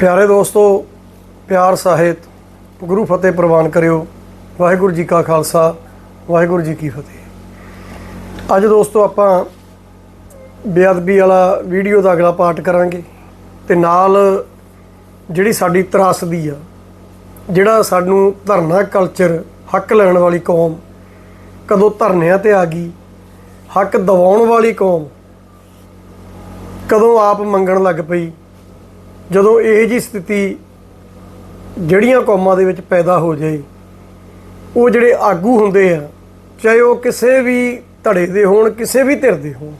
ਪਿਆਰੇ ਦੋਸਤੋ, ਪਿਆਰ ਸਾਹਿਤ, ਗੁਰੂ ਫਤਿਹ ਪ੍ਰਵਾਨ ਕਰਿਓ। ਵਾਹਿਗੁਰੂ ਜੀ ਕਾ ਖਾਲਸਾ, ਵਾਹਿਗੁਰੂ ਜੀ ਕੀ ਫਤਿਹ। ਅੱਜ ਦੋਸਤੋ, ਆਪਾਂ ਬੇਅਦਬੀ ਵਾਲਾ ਵੀਡੀਓ ਦਾ ਅਗਲਾ ਪਾਰਟ ਕਰਾਂਗੇ ਤੇ ਨਾਲ ਜਿਹੜੀ ਸਾਡੀ ਤਰਾਸਦੀ ਆ, ਜਿਹੜਾ ਸਾਨੂੰ ਧਰਨਾ ਕਲਚਰ ਹੱਕ ਲੈਣ ਵਾਲੀ ਕੌਮ ਕਦੋਂ ਧਰਨਿਆਂ ਤੇ ਆ ਗਈ, ਹੱਕ ਦਿਵਾਉਣ ਵਾਲੀ ਕੌਮ ਕਦੋਂ ਆਪ ਮੰਗਣ ਲੱਗ ਪਈ ਜਦੋਂ ਇਹ ਜੀ ਸਥਿਤੀ ਜਿਹੜੀਆਂ ਕੌਮਾਂ ਦੇ ਵਿੱਚ ਪੈਦਾ ਹੋ ਜਾਏ, ਉਹ ਜਿਹੜੇ ਆਗੂ ਹੁੰਦੇ ਆ, ਚਾਹੇ ਉਹ ਕਿਸੇ ਵੀ ਧੜੇ ਦੇ ਹੋਣ, ਕਿਸੇ ਵੀ ਧਿਰ ਦੇ ਹੋਣ,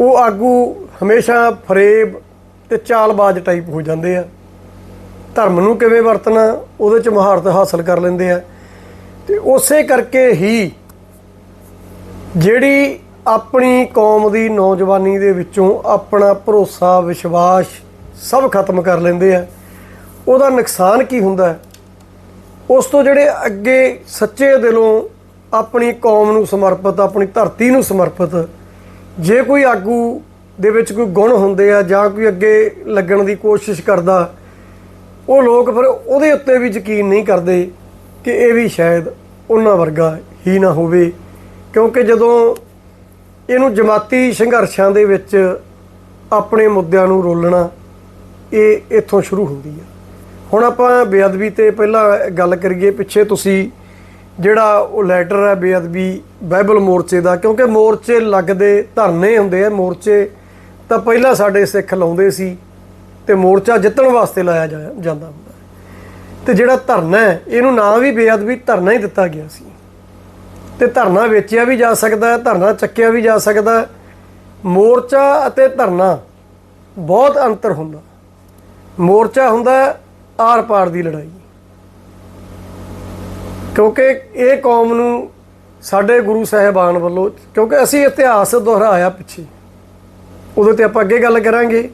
ਉਹ ਆਗੂ ਹਮੇਸ਼ਾ ਫਰੇਬ ਤੇ ਚਾਲਬਾਜ਼ ਟਾਈਪ ਹੋ ਜਾਂਦੇ ਆ। ਧਰਮ ਨੂੰ ਕਿਵੇਂ ਵਰਤਣਾ, ਉਹਦੇ ਚ ਮਹਾਰਤ ਹਾਸਲ ਕਰ ਲੈਂਦੇ ਆ। ਤੇ ਉਸੇ ਕਰਕੇ ਹੀ ਜਿਹੜੀ ਆਪਣੀ ਕੌਮ ਦੀ ਨੌਜਵਾਨੀ ਦੇ ਵਿੱਚੋਂ ਆਪਣਾ ਭਰੋਸਾ, ਵਿਸ਼ਵਾਸ ਸਭ ਖਤਮ ਕਰ ਲੈਂਦੇ ਆ। ਉਹਦਾ ਨੁਕਸਾਨ ਕੀ ਹੁੰਦਾ ਉਸ ਤੋਂ ਜਿਹੜੇ ਅੱਗੇ ਸੱਚੇ ਦਿਲੋਂ ਆਪਣੀ ਕੌਮ ਨੂੰ ਸਮਰਪਿਤ, ਆਪਣੀ ਧਰਤੀ ਨੂੰ ਸਮਰਪਿਤ, ਜੇ ਕੋਈ ਆਗੂ ਦੇ ਵਿੱਚ ਕੋਈ ਗੁਣ ਹੁੰਦੇ ਆ ਜਾਂ ਕੋਈ ਅੱਗੇ ਲੱਗਣ ਦੀ ਕੋਸ਼ਿਸ਼ ਕਰਦਾ, ਉਹ ਲੋਕ ਫਿਰ ਉਹਦੇ ਉੱਤੇ ਵੀ ਯਕੀਨ ਨਹੀਂ ਕਰਦੇ ਕਿ ਇਹ ਵੀ ਸ਼ਾਇਦ ਉਹਨਾਂ ਵਰਗਾ ਹੀ ਨਾ ਹੋਵੇ। ਕਿਉਂਕਿ ਜਦੋਂ ਇਹਨੂੰ ਜਮਾਤੀ ਸੰਘਰਸ਼ਾਂ ਦੇ ਵਿੱਚ ਆਪਣੇ ਮੁੱਦਿਆਂ ਨੂੰ ਰੋਲਣਾ ਇਹ ਇੱਥੋਂ ਸ਼ੁਰੂ ਹੁੰਦੀ ਆ। ਹੁਣ ਆਪਾਂ ਬੇਅਦਬੀ ਤੇ ਪਹਿਲਾਂ ਗੱਲ ਕਰੀਏ, ਪਿੱਛੇ ਤੁਸੀਂ ਜਿਹੜਾ ਉਹ ਲੈਟਰ ਹੈ ਬੇਅਦਬੀ ਬਾਈਬਲ ਮੋਰਚੇ ਦਾ, ਕਿਉਂਕਿ ਮੋਰਚੇ ਲੱਗਦੇ ਧਰਨੇ ਹੁੰਦੇ ਆ, ਮੋਰਚੇ ਤਾਂ ਪਹਿਲਾਂ ਸਾਡੇ ਸਿੱਖ ਲਾਉਂਦੇ ਸੀ ਤੇ ਮੋਰਚਾ ਜਿੱਤਣ ਵਾਸਤੇ ਲਾਇਆ ਜਾ- ਜਾਂਦਾ ਹੁੰਦਾ। ਤੇ ਜਿਹੜਾ ਧਰਨਾ ਹੈ, ਇਹਨੂੰ ਨਾਂ ਵੀ ਬੇਅਦਬੀ ਧਰਨਾ ਹੀ ਦਿੱਤਾ ਗਿਆ ਸੀ। ਤੇ ਧਰਨਾ ਵੇਚਿਆ ਵੀ ਜਾ ਸਕਦਾ ਹੈ ਧਰਨਾ ਚੱਕਿਆ ਵੀ ਜਾ ਸਕਦਾ। ਹੈ ਮੋਰਚਾ ਅਤੇ ਧਰਨਾ ਬਹੁਤ ਅੰਤਰ ਹੁੰਦਾ। ਮੋਰਚਾ ਹੁੰਦਾ ਆਰ-ਪਾਰ ਦੀ ਲੜਾਈ। ਕਿਉਂਕਿ ਇਹ ਕੌਮ ਨੂੰ ਸਾਡੇ ਗੁਰੂ ਸਾਹਿਬਾਨ ਵੱਲੋਂ, ਕਿਉਂਕਿ ਅਸੀਂ ਇਤਿਹਾਸ ਦੁਹਰਾਇਆ ਪਿੱਛੇ। ਉਦੋਂ ਤੇ ਆਪਾਂ ਅੱਗੇ ਗੱਲ ਕਰਾਂਗੇ।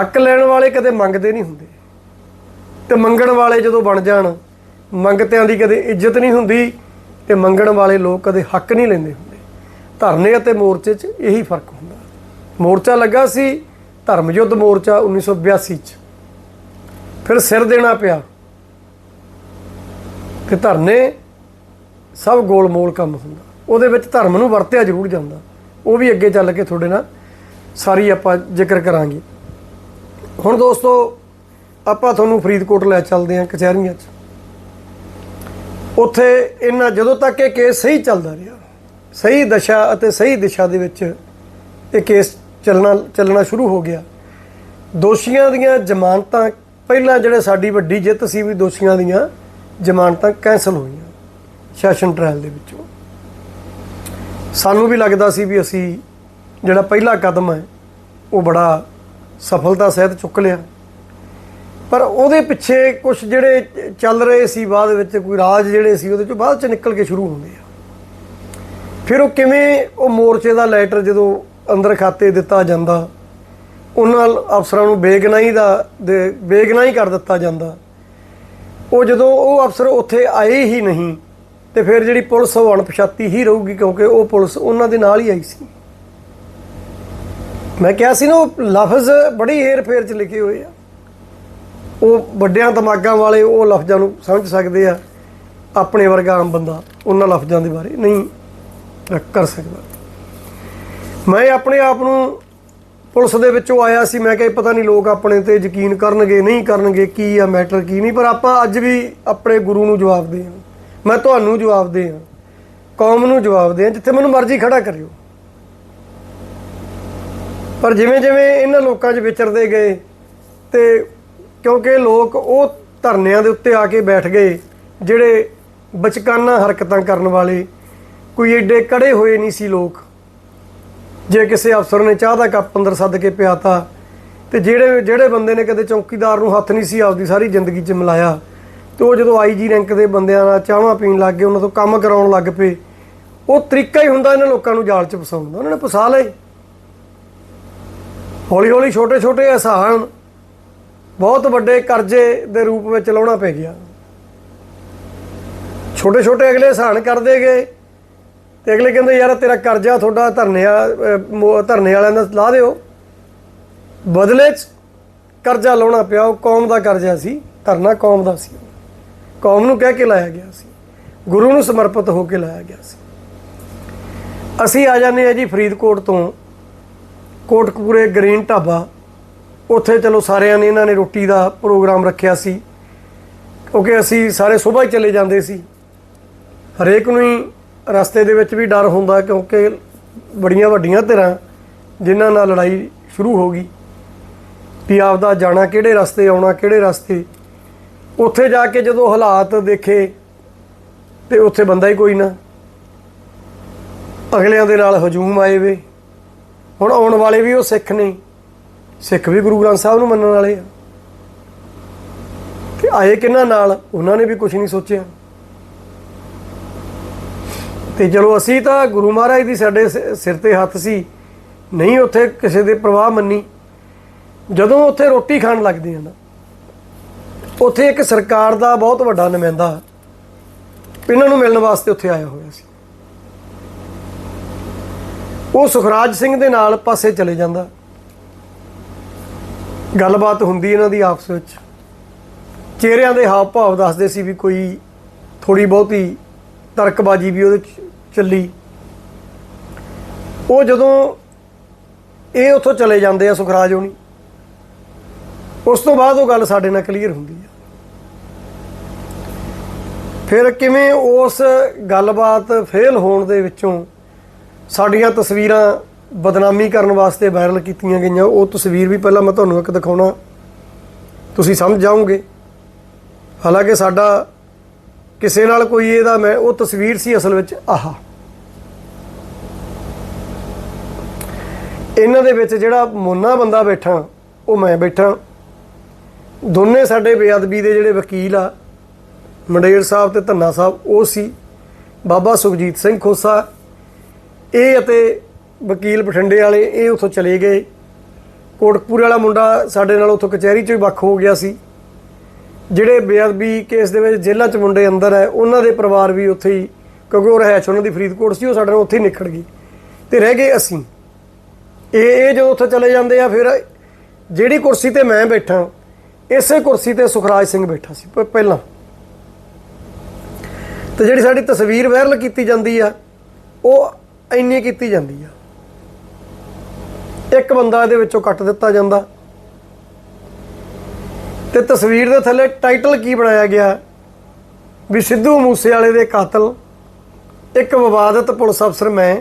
ਹੱਕ ਲੈਣ ਵਾਲੇ ਕਦੇ ਮੰਗਦੇ ਨਹੀਂ ਹੁੰਦੇ। ਤੇ ਮੰਗਣ ਵਾਲੇ ਜਦੋਂ ਬਣ ਜਾਣ, ਮੰਗਤਿਆਂ ਦੀ ਕਦੇ ਇੱਜ਼ਤ ਨਹੀਂ ਹੁੰਦੀ। ਤੇ ਮੰਗਣ ਵਾਲੇ ਲੋਕ ਕਦੇ ਹੱਕ ਨਹੀਂ ਲੈਂਦੇ ਹੁੰਦੇ। ਧਰਨੇ ਅਤੇ ਮੋਰਚੇ 'ਚ ਇਹੀ ਫ਼ਰਕ ਹੁੰਦਾ। ਮੋਰਚਾ ਲੱਗਾ ਸੀ, ਧਰਮ ਯੁੱਧ ਮੋਰਚਾ 1982 'ਚ। ਫਿਰ ਸਿਰ ਦੇਣਾ ਪਿਆ। ਕਿ ਧਰਨੇ ਸਭ ਗੋਲਮੋਲ ਕੰਮ ਹੁੰਦਾ। ਉਹਦੇ ਵਿੱਚ ਧਰਮ ਨੂੰ ਵਰਤਿਆ ਜ਼ਰੂਰ ਜਾਂਦਾ। ਉਹ ਵੀ ਅੱਗੇ ਚੱਲ ਕੇ ਤੁਹਾਡੇ ਨਾਲ ਸਾਰੀ ਆਪਾਂ ਜ਼ਿਕਰ ਕਰਾਂਗੇ। ਹੁਣ ਦੋਸਤੋ, ਆਪਾਂ ਤੁਹਾਨੂੰ ਫਰੀਦਕੋਟ ਲੈ ਚੱਲਦੇ ਹਾਂ ਕਚਹਿਰੀਆਂ 'ਚ। ਉੱਥੇ ਇਹਨਾਂ ਜਦੋਂ ਤੱਕ ਇਹ ਕੇਸ ਸਹੀ ਚੱਲਦਾ ਰਿਹਾ, ਸਹੀ ਦਸ਼ਾ ਅਤੇ ਸਹੀ ਦਿਸ਼ਾ ਦੇ ਵਿੱਚ ਇਹ ਕੇਸ ਚੱਲਣਾ ਚੱਲਣਾ ਸ਼ੁਰੂ ਹੋ ਗਿਆ। ਦੋਸ਼ੀਆਂ ਦੀਆਂ ਜ਼ਮਾਨਤਾਂ, ਪਹਿਲਾਂ ਜਿਹੜੇ ਸਾਡੀ ਵੱਡੀ ਜਿੱਤ ਸੀ ਵੀ ਦੋਸ਼ੀਆਂ ਦੀਆਂ ਜ਼ਮਾਨਤਾਂ ਕੈਂਸਲ ਹੋਈਆਂ ਸੈਸ਼ਨ ਟ੍ਰਾਇਲ ਦੇ ਵਿੱਚੋਂ। ਸਾਨੂੰ ਵੀ ਲੱਗਦਾ ਸੀ ਵੀ ਅਸੀਂ ਜਿਹੜਾ ਪਹਿਲਾ ਕਦਮ ਹੈ, ਉਹ ਬੜਾ ਸਫਲਤਾ ਸਹਿਤ ਚੁੱਕ ਲਿਆ। ਪਰ ਉਹਦੇ ਪਿੱਛੇ ਕੁਝ ਜਿਹੜੇ ਚੱਲ ਰਹੇ ਸੀ ਬਾਅਦ ਵਿੱਚ, ਕੋਈ ਰਾਜ ਜਿਹੜੇ ਸੀ, ਉਹਦੇ ਚੋਂ ਬਾਅਦ ਚ ਨਿਕਲ ਕੇ ਸ਼ੁਰੂ ਹੁੰਦੇ ਆ। ਫਿਰ ਉਹ ਕਿਵੇਂ ਉਹ ਮੋਰਚੇ ਦਾ ਲੈਟਰ ਜਦੋਂ ਅੰਦਰ ਖਾਤੇ ਦਿੱਤਾ ਜਾਂਦਾ ਉਹਨਾਂ ਅਫਸਰਾਂ ਨੂੰ ਬੇਗਨਾਹੀ ਦਾ ਦੇ- ਬੇਗਨਾਈ ਕਰ ਦਿੱਤਾ ਜਾਂਦਾ। ਉਹ ਜਦੋਂ ਉਹ ਅਫਸਰ ਉੱਥੇ ਆਏ ਹੀ ਨਹੀਂ, ਤੇ ਫਿਰ ਜਿਹੜੀ ਪੁਲਿਸ ਉਹ ਅਣਪਛਾਤੀ ਹੀ ਰਹੂਗੀ, ਕਿਉਂਕਿ ਉਹ ਪੁਲਿਸ ਉਹਨਾਂ ਦੇ ਨਾਲ ਹੀ ਆਈ ਸੀ। ਮੈਂ ਕਿਹਾ ਸੀ ਨਾ, ਉਹ ਲਫ਼ਜ਼ ਬੜੀ ਹੇਰ ਫੇਰ ਚ ਲਿਖੇ ਹੋਏ ਆ। ਉਹ ਵੱਡਿਆਂ ਦਿਮਾਗਾਂ ਵਾਲੇ ਉਹ ਲਫ਼ਜ਼ਾਂ ਨੂੰ ਸਮਝ ਸਕਦੇ ਆ। ਆਪਣੇ ਵਰਗਾ ਆਮ ਬੰਦਾ ਉਹਨਾਂ ਲਫ਼ਜ਼ਾਂ ਦੇ ਬਾਰੇ ਨਹੀਂ ਕਰ ਸਕਦਾ। ਮੈਂ ਆਪਣੇ ਆਪ ਨੂੰ ਪੁਲਿਸ ਦੇ ਵਿੱਚੋਂ ਆਇਆ ਸੀ। ਮੈਂ ਕਿਹਾ ਪਤਾ ਨਹੀਂ ਲੋਕ ਆਪਣੇ ਤੇ ਯਕੀਨ ਕਰਨਗੇ, ਨਹੀਂ ਕਰਨਗੇ, ਕੀ ਆ, ਮੈਟਰ ਕੀ ਨਹੀਂ। ਪਰ ਆਪਾਂ ਅੱਜ ਵੀ ਆਪਣੇ ਗੁਰੂ ਨੂੰ ਜਵਾਬ ਦੇ ਹਾਂ। ਮੈਂ ਤੁਹਾਨੂੰ ਜਵਾਬ ਦੇ ਹਾਂ। ਕੌਮ ਨੂੰ ਜਵਾਬ ਦੇ ਹਾਂ। ਜਿੱਥੇ ਮੈਨੂੰ ਮਰਜ਼ੀ ਖੜਾ ਕਰਿਓ। ਪਰ ਜਿਵੇਂ ਜਿਵੇਂ ਇਹਨਾਂ ਲੋਕਾਂ 'ਚ ਵਿਚਰਦੇ ਗਏ ਤੇ ਕਿਉਂਕਿ ਲੋਕ ਉਹ ਧਰਨਿਆਂ ਦੇ ਉੱਤੇ ਆ ਕੇ ਬੈਠ ਗਏ, ਜਿਹੜੇ ਬਚਕਾਨਾ ਹਰਕਤਾਂ ਕਰਨ ਵਾਲੇ, ਕੋਈ ਏਡੇ ਕੜੇ ਹੋਏ ਨਹੀਂ ਸੀ ਲੋਕ। ਜੇ ਕਿਸੇ ਅਫਸਰ ਨੇ ਚਾਹ ਦਾ ਕੱਪ ਅੰਦਰ ਸੱਦ ਕੇ ਪਿਆਤਾ, ਤੇ ਜਿਹੜੇ ਜਿਹੜੇ ਬੰਦੇ ਨੇ ਕਦੇ ਚੌਕੀਦਾਰ ਨੂੰ ਹੱਥ ਨਹੀਂ ਸੀ ਆਪਦੀ ਸਾਰੀ ਜ਼ਿੰਦਗੀ 'ਚ ਮਿਲਾਇਆ, ਤੇ ਉਹ ਜਦੋਂ ਆਈਜੀ ਰੈਂਕ ਦੇ ਬੰਦਿਆਂ ਨਾਲ ਚਾਹਾਂ ਪੀਣ ਲੱਗ ਗਏ, ਉਹਨਾਂ ਤੋਂ ਕੰਮ ਕਰਾਉਣ ਲੱਗ ਪਏ, ਉਹ ਤਰੀਕਾ ਹੀ ਹੁੰਦਾ ਇਹਨਾਂ ਲੋਕਾਂ ਨੂੰ ਜਾਲ 'ਚ ਫਸਾਉਣ ਦਾ। ਉਹਨਾਂ ਨੇ ਫਸਾ ਲਏ। ਹੌਲੀ ਹੌਲੀ ਛੋਟੇ ਛੋਟੇ ਅਹਿਸਾਨ ਬਹੁਤ ਵੱਡੇ ਕਰਜ਼ੇ ਦੇ ਰੂਪ ਵਿੱਚ ਲਾਉਣਾ ਪੈ ਗਿਆ। ਛੋਟੇ ਛੋਟੇ ਅਗਲੇ ਅਹਿਸਾਨ ਕਰਦੇ ਗਏ ਤੇ ਅਗਲੇ ਕਹਿੰਦੇ, ਯਾਰ, ਤੇਰਾ ਕਰਜ਼ਾ ਤੁਹਾਡਾ ਧਰਨੇ ਆ ਧਰਨੇ ਵਾਲਿਆਂ ਦਾ ਲਾ ਦਿਓ। ਬਦਲੇ ਚ ਕਰਜ਼ਾ ਲਾਉਣਾ ਪਿਆ। ਉਹ ਕੌਮ ਦਾ ਕਰਜ਼ਾ ਸੀ, ਧਰਨਾ ਕੌਮ ਦਾ ਸੀ। ਕੌਮ ਨੂੰ ਕਹਿ ਕੇ ਲਾਇਆ ਗਿਆ ਸੀ। ਗੁਰੂ ਨੂੰ ਸਮਰਪਿਤ ਹੋ ਕੇ ਲਾਇਆ ਗਿਆ ਸੀ। ਅਸੀਂ ਆ ਜਾਂਦੇ ਆ ਜੀ ਫਰੀਦਕੋਟ ਤੋਂ ਕੋਟਕਪੂਰੇ ਗ੍ਰੀਨ ਢਾਬਾ। ਉੱਥੇ ਚਲੋ ਸਾਰਿਆਂ ਨੇ ਇਹਨਾਂ ਨੇ ਰੋਟੀ ਦਾ ਪ੍ਰੋਗਰਾਮ ਰੱਖਿਆ ਸੀ। ਕਿਉਂਕਿ ਅਸੀਂ ਸਾਰੇ ਸਵੇਰ ਹੀ ਚਲੇ ਜਾਂਦੇ ਸੀ। ਹਰੇਕ ਨੂੰ ਹੀ ਰਸਤੇ ਦੇ ਵਿੱਚ ਵੀ ਡਰ ਹੁੰਦਾ ਕਿਉਂਕਿ ਬੜੀਆਂ ਵੱਡੀਆਂ ਧਿਰਾਂ ਜਿਨ੍ਹਾਂ ਨਾਲ ਲੜਾਈ ਸ਼ੁਰੂ ਹੋ ਗਈ। ਵੀ ਆਪਦਾ ਜਾਣਾ ਕਿਹੜੇ ਰਸਤੇ, ਆਉਣਾ ਕਿਹੜੇ ਰਸਤੇ। ਉੱਥੇ ਜਾ ਕੇ ਜਦੋਂ ਹਾਲਾਤ ਦੇਖੇ ਤੇ ਉੱਥੇ ਬੰਦਾ ਹੀ ਕੋਈ ਨਾ। ਅਗਲਿਆਂ ਦੇ ਨਾਲ ਹਜੂਮ ਆਏ ਵੇ। ਹੁਣ ਆਉਣ ਵਾਲੇ ਵੀ ਉਹ ਸਿੱਖ ਨੇ। ਸਿੱਖ ਵੀ ਗੁਰੂ ਗ੍ਰੰਥ ਸਾਹਿਬ ਨੂੰ ਮੰਨਣ ਵਾਲੇ ਆ। ਤੇ ਆਏ ਕਿਹਨਾਂ ਨਾਲ, ਉਹਨਾਂ ਨੇ ਵੀ ਕੁਝ ਨਹੀਂ ਸੋਚਿਆ। ਤੇ ਚਲੋ ਅਸੀਂ ਤਾਂ ਗੁਰੂ ਮਹਾਰਾਜ ਦੀ ਸਾਡੇ ਸ- ਸਿਰ ਤੇ ਹੱਥ ਸੀ, ਨਹੀਂ ਉੱਥੇ ਕਿਸੇ ਦੇ ਪ੍ਰਵਾਹ ਮੰਨੀ। ਜਦੋਂ ਉੱਥੇ ਰੋਟੀ ਖਾਣ ਲੱਗਦੇ ਆ ਨਾ, ਉੱਥੇ ਇੱਕ ਸਰਕਾਰ ਦਾ ਬਹੁਤ ਵੱਡਾ ਨੁਮਾਇੰਦਾ ਇਹਨਾਂ ਨੂੰ ਮਿਲਣ ਵਾਸਤੇ ਉੱਥੇ ਆਇਆ ਹੋਇਆ ਸੀ। ਉਹ ਸੁਖਰਾਜ ਸਿੰਘ ਦੇ ਨਾਲ ਪਾਸੇ ਚਲੇ ਜਾਂਦਾ। ਗੱਲਬਾਤ ਹੁੰਦੀ ਇਹਨਾਂ ਦੀ ਆਪਸ ਵਿੱਚ। ਚਿਹਰਿਆਂ ਦੇ ਹਾਵ ਭਾਵ ਦੱਸਦੇ ਸੀ ਵੀ ਕੋਈ ਥੋੜੀ ਬਹੁਤੀ ਤਰਕਬਾਜੀ ਵੀ ਉਹਦੇ ਚ ਚੱਲੀ। ਉਹ ਜਦੋਂ ਇਹ ਉੱਥੋਂ ਚਲੇ ਜਾਂਦੇ ਆ ਸੁਖਰਾਜ ਹੋਣੀ, ਉਸ ਤੋਂ ਬਾਅਦ ਉਹ ਗੱਲ ਸਾਡੇ ਨਾਲ ਕਲੀਅਰ ਹੁੰਦੀ ਆ। ਫਿਰ ਕਿਵੇਂ ਉਸ ਗੱਲਬਾਤ ਫੇਲ ਹੋਣ ਦੇ ਵਿੱਚੋਂ ਸਾਡੀਆਂ ਤਸਵੀਰਾਂ ਬਦਨਾਮੀ ਕਰਨ ਵਾਸਤੇ ਵਾਇਰਲ ਕੀਤੀਆਂ ਗਈਆਂ, ਉਹ ਤਸਵੀਰ ਵੀ ਪਹਿਲਾਂ ਮੈਂ ਤੁਹਾਨੂੰ ਇੱਕ ਦਿਖਾਉਣਾ। ਤੁਸੀਂ ਸਮਝ ਜਾਓਗੇ। ਹਾਲਾਂਕਿ ਸਾਡਾ ਕਿਸੇ ਨਾਲ ਕੋਈ ਇਹਦਾ ਮੈਂ, ਉਹ ਤਸਵੀਰ ਸੀ ਅਸਲ ਵਿੱਚ ਆਹਾ। ਇਹਨਾਂ ਦੇ ਵਿੱਚ ਜਿਹੜਾ ਮੋਨਾ ਬੰਦਾ ਬੈਠਾ, ਉਹ ਮੈਂ ਬੈਠਾ। ਦੋਨੇ ਸਾਡੇ ਬੇਅਦਬੀ ਦੇ ਜਿਹੜੇ ਵਕੀਲ ਆ, ਮੰਡੇਰ ਸਾਹਿਬ ਤੇ ਧੰਨਾ ਸਾਹਿਬ, ਉਹ ਸੀ। ਬਾਬਾ ਸੁਖਜੀਤ ਸਿੰਘ ਖੋਸਾ, ਇਹ ਅਤੇ ਵਕੀਲ ਬਠਿੰਡੇ ਵਾਲੇ, ਇਹ ਉੱਥੋਂ ਚਲੇ ਗਏ। ਕੋਟਕਪੂਰੇ ਵਾਲਾ ਮੁੰਡਾ ਸਾਡੇ ਨਾਲ ਉੱਥੋਂ ਕਚਹਿਰੀ ਚੋਂ ਹੀ ਵੱਖ ਹੋ ਗਿਆ ਸੀ। ਜਿਹੜੇ ਬੇਅਦਬੀ ਕੇਸ ਦੇ ਵਿੱਚ ਜੇਲ੍ਹਾਂ 'ਚ ਮੁੰਡੇ ਅੰਦਰ ਹੈ, ਉਹਨਾਂ ਦੇ ਪਰਿਵਾਰ ਵੀ ਉੱਥੇ ਹੀ ਕਿਉਂਕਿ ਉਹ ਰਹਿਸ਼ ਉਹਨਾਂ ਦੀ ਫਰੀਦਕੋਟ ਸੀ, ਉਹ ਸਾਡੇ ਨਾਲ ਉੱਥੇ ਹੀ ਨਿਕਲ ਗਈ। ਤੇ ਰਹਿ ਗਏ ਅਸੀਂ। ਇਹ ਇਹ ਜਦੋਂ ਉੱਥੇ ਚਲੇ ਜਾਂਦੇ ਆ, ਫਿਰ ਜਿਹੜੀ ਕੁਰਸੀ ਤੇ ਮੈਂ ਬੈਠਾ, ਇਸੇ ਕੁਰਸੀ ਤੇ ਸੁਖਰਾਜ ਸਿੰਘ ਬੈਠਾ ਸੀ ਪਹਿਲਾਂ। ਤੇ ਜਿਹੜੀ ਸਾਡੀ ਤਸਵੀਰ ਵਾਇਰਲ ਕੀਤੀ ਜਾਂਦੀ ਆ, ਉਹ ਇੰਨੀ ਕੀਤੀ ਜਾਂਦੀ ਆ। ਇੱਕ ਬੰਦਾ ਇਹਦੇ ਵਿੱਚੋਂ ਕੱਟ ਦਿੱਤਾ ਜਾਂਦਾ। ਤੇ ਤਸਵੀਰ ਦੇ ਥੱਲੇ ਟਾਈਟਲ ਕੀ ਬਣਾਇਆ ਗਿਆ? ਵੀ ਸਿੱਧੂ ਮੂਸੇਵਾਲੇ ਦੇ ਕਾਤਲ, ਇੱਕ ਵਿਵਾਦਤ ਪੁਲਿਸ ਅਫਸਰ ਮੈਂ,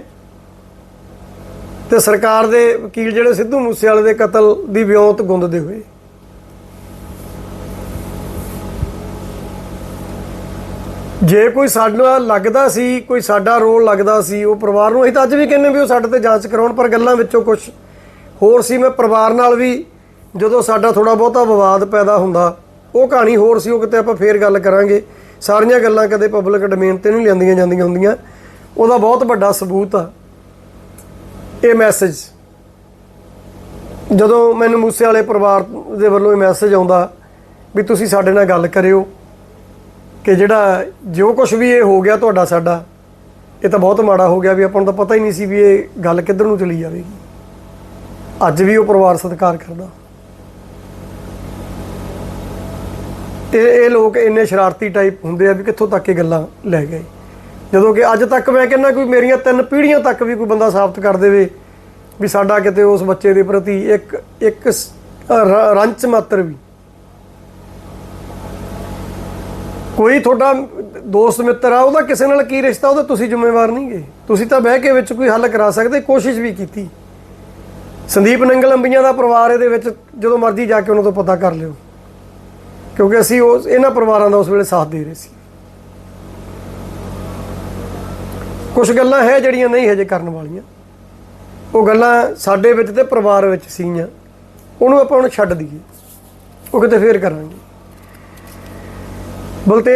ਤੇ ਸਰਕਾਰ ਦੇ ਵਕੀਲ ਜਿਹੜੇ ਸਿੱਧੂ ਮੂਸੇਵਾਲੇ ਦੇ ਕਤਲ ਦੀ ਵਿਉਂਤ ਗੁੰਦਦੇ ਹੋਏ। ਜੇ ਕੋਈ ਸਾਡਾ ਲੱਗਦਾ ਸੀ, ਕੋਈ ਸਾਡਾ ਰੋਲ ਲੱਗਦਾ ਸੀ, ਉਹ ਪਰਿਵਾਰ ਨੂੰ, ਅਸੀਂ ਤਾਂ ਅੱਜ ਵੀ ਕਹਿੰਦੇ ਵੀ ਉਹ ਸਾਡੇ ਤੇ ਜਾਂਚ ਕਰਾਉਣ, ਪਰ ਗੱਲਾਂ ਵਿੱਚੋਂ ਕੁਝ ਹੋਰ ਸੀ ਮੈਂ ਪਰਿਵਾਰ ਨਾਲ ਵੀ, ਜਦੋਂ ਸਾਡਾ ਥੋੜਾ ਬਹੁਤਾ ਵਿਵਾਦ ਪੈਦਾ ਹੁੰਦਾ, ਉਹ ਕਹਾਣੀ ਹੋਰ ਸੀ, ਉਹ ਕਿਤੇ ਆਪਾਂ ਫੇਰ ਗੱਲ ਕਰਾਂਗੇ। ਸਾਰੀਆਂ ਗੱਲਾਂ ਕਦੇ ਪਬਲਿਕ ਡੋਮੇਨ ਤੇ ਨਹੀਂ ਲਿਆਂਦੀਆਂ ਜਾਂਦੀਆਂ ਹੁੰਦੀਆਂ। ਉਹਦਾ ਬਹੁਤ ਵੱਡਾ ਸਬੂਤ ਆ। ਇਹ ਮੈਸੇਜ ਜਦੋਂ ਮੈਨੂੰ ਮੂਸੇ ਵਾਲੇ ਪਰਿਵਾਰ ਦੇ ਵੱਲੋਂ ਇਹ ਮੈਸੇਜ ਆਉਂਦਾ ਵੀ ਤੁਸੀਂ ਸਾਡੇ ਨਾਲ ਗੱਲ ਕਰਿਓ, ਕਿ ਜਿਹੜਾ ਜੋ ਕੁਝ ਵੀ ਇਹ ਹੋ ਗਿਆ ਤੁਹਾਡਾ ਸਾਡਾ, ਇਹ ਤਾਂ ਬਹੁਤ ਮਾੜਾ ਹੋ ਗਿਆ ਵੀ ਆਪਾਂ ਨੂੰ ਤਾਂ ਪਤਾ ਹੀ ਨਹੀਂ ਸੀ ਵੀ ਇਹ ਗੱਲ ਕਿੱਧਰ ਨੂੰ ਚਲੀ ਜਾਵੇਗੀ। ਅੱਜ ਵੀ ਉਹ ਪਰਿਵਾਰ ਸਤਿਕਾਰ ਕਰਦਾ। ਇਹ ਇਹ ਲੋਕ ਇੰਨੇ ਸ਼ਰਾਰਤੀ ਟਾਈਪ ਹੁੰਦੇ ਆ ਵੀ ਕਿੱਥੋਂ ਤੱਕ ਇਹ ਗੱਲਾਂ ਲੈ ਗਏ। ਜਦੋਂ ਕਿ ਅੱਜ ਤੱਕ ਮੈਂ ਕਹਿੰਦਾ ਕੋਈ ਮੇਰੀਆਂ ਤਿੰਨ ਪੀੜ੍ਹੀਆਂ ਤੱਕ ਵੀ ਕੋਈ ਬੰਦਾ ਸਾਬਤ ਕਰ ਦੇਵੇ ਵੀ ਸਾਡਾ ਕਿਤੇ ਉਸ ਬੱਚੇ ਦੇ ਪ੍ਰਤੀ ਇੱਕ ਇੱਕ ਰੰਚ ਮਾਤਰ ਵੀ। ਕੋਈ ਤੁਹਾਡਾ ਦੋਸਤ ਮਿੱਤਰ ਆ, ਉਹਦਾ ਕਿਸੇ ਨਾਲ ਕੀ ਰਿਸ਼ਤਾ, ਉਹਦਾ ਤੁਸੀਂ ਜ਼ਿੰਮੇਵਾਰ ਨਹੀਂਗੇ। ਤੁਸੀਂ ਤਾਂ ਬਹਿ ਕੇ ਵਿੱਚ ਕੋਈ ਹੱਲ ਕਰਾ ਸਕਦੇ, ਕੋਸ਼ਿਸ਼ ਵੀ ਕੀਤੀ। ਸੰਦੀਪ ਨੰਗਲ ਅੰਬੀਆਂ ਦਾ ਪਰਿਵਾਰ ਇਹਦੇ ਵਿੱਚ ਜਦੋਂ ਮਰਜ਼ੀ ਜਾ ਕੇ ਉਹਨਾਂ ਤੋਂ ਪਤਾ ਕਰ ਲਿਓ। ਕਿਉਂਕਿ ਅਸੀਂ ਉਸ ਇਹਨਾਂ ਪਰਿਵਾਰਾਂ ਦਾ ਉਸ ਵੇਲੇ ਸਾਥ ਦੇ ਰਹੇ ਸੀ। ਕੁਝ ਗੱਲਾਂ ਹੈ ਜਿਹੜੀਆਂ ਨਹੀਂ ਹਜੇ ਕਰਨ ਵਾਲੀਆਂ। ਉਹ ਗੱਲਾਂ ਸਾਡੇ ਵਿੱਚ ਤੇ ਪਰਿਵਾਰ ਵਿੱਚ ਸੀਗੀਆਂ। ਉਹਨੂੰ ਆਪਾਂ ਹੁਣ ਛੱਡ ਦਈਏ। ਉਹ ਕਿਤੇ ਫੇਰ ਕਰਾਂਗੇ। ਬਲਤੇ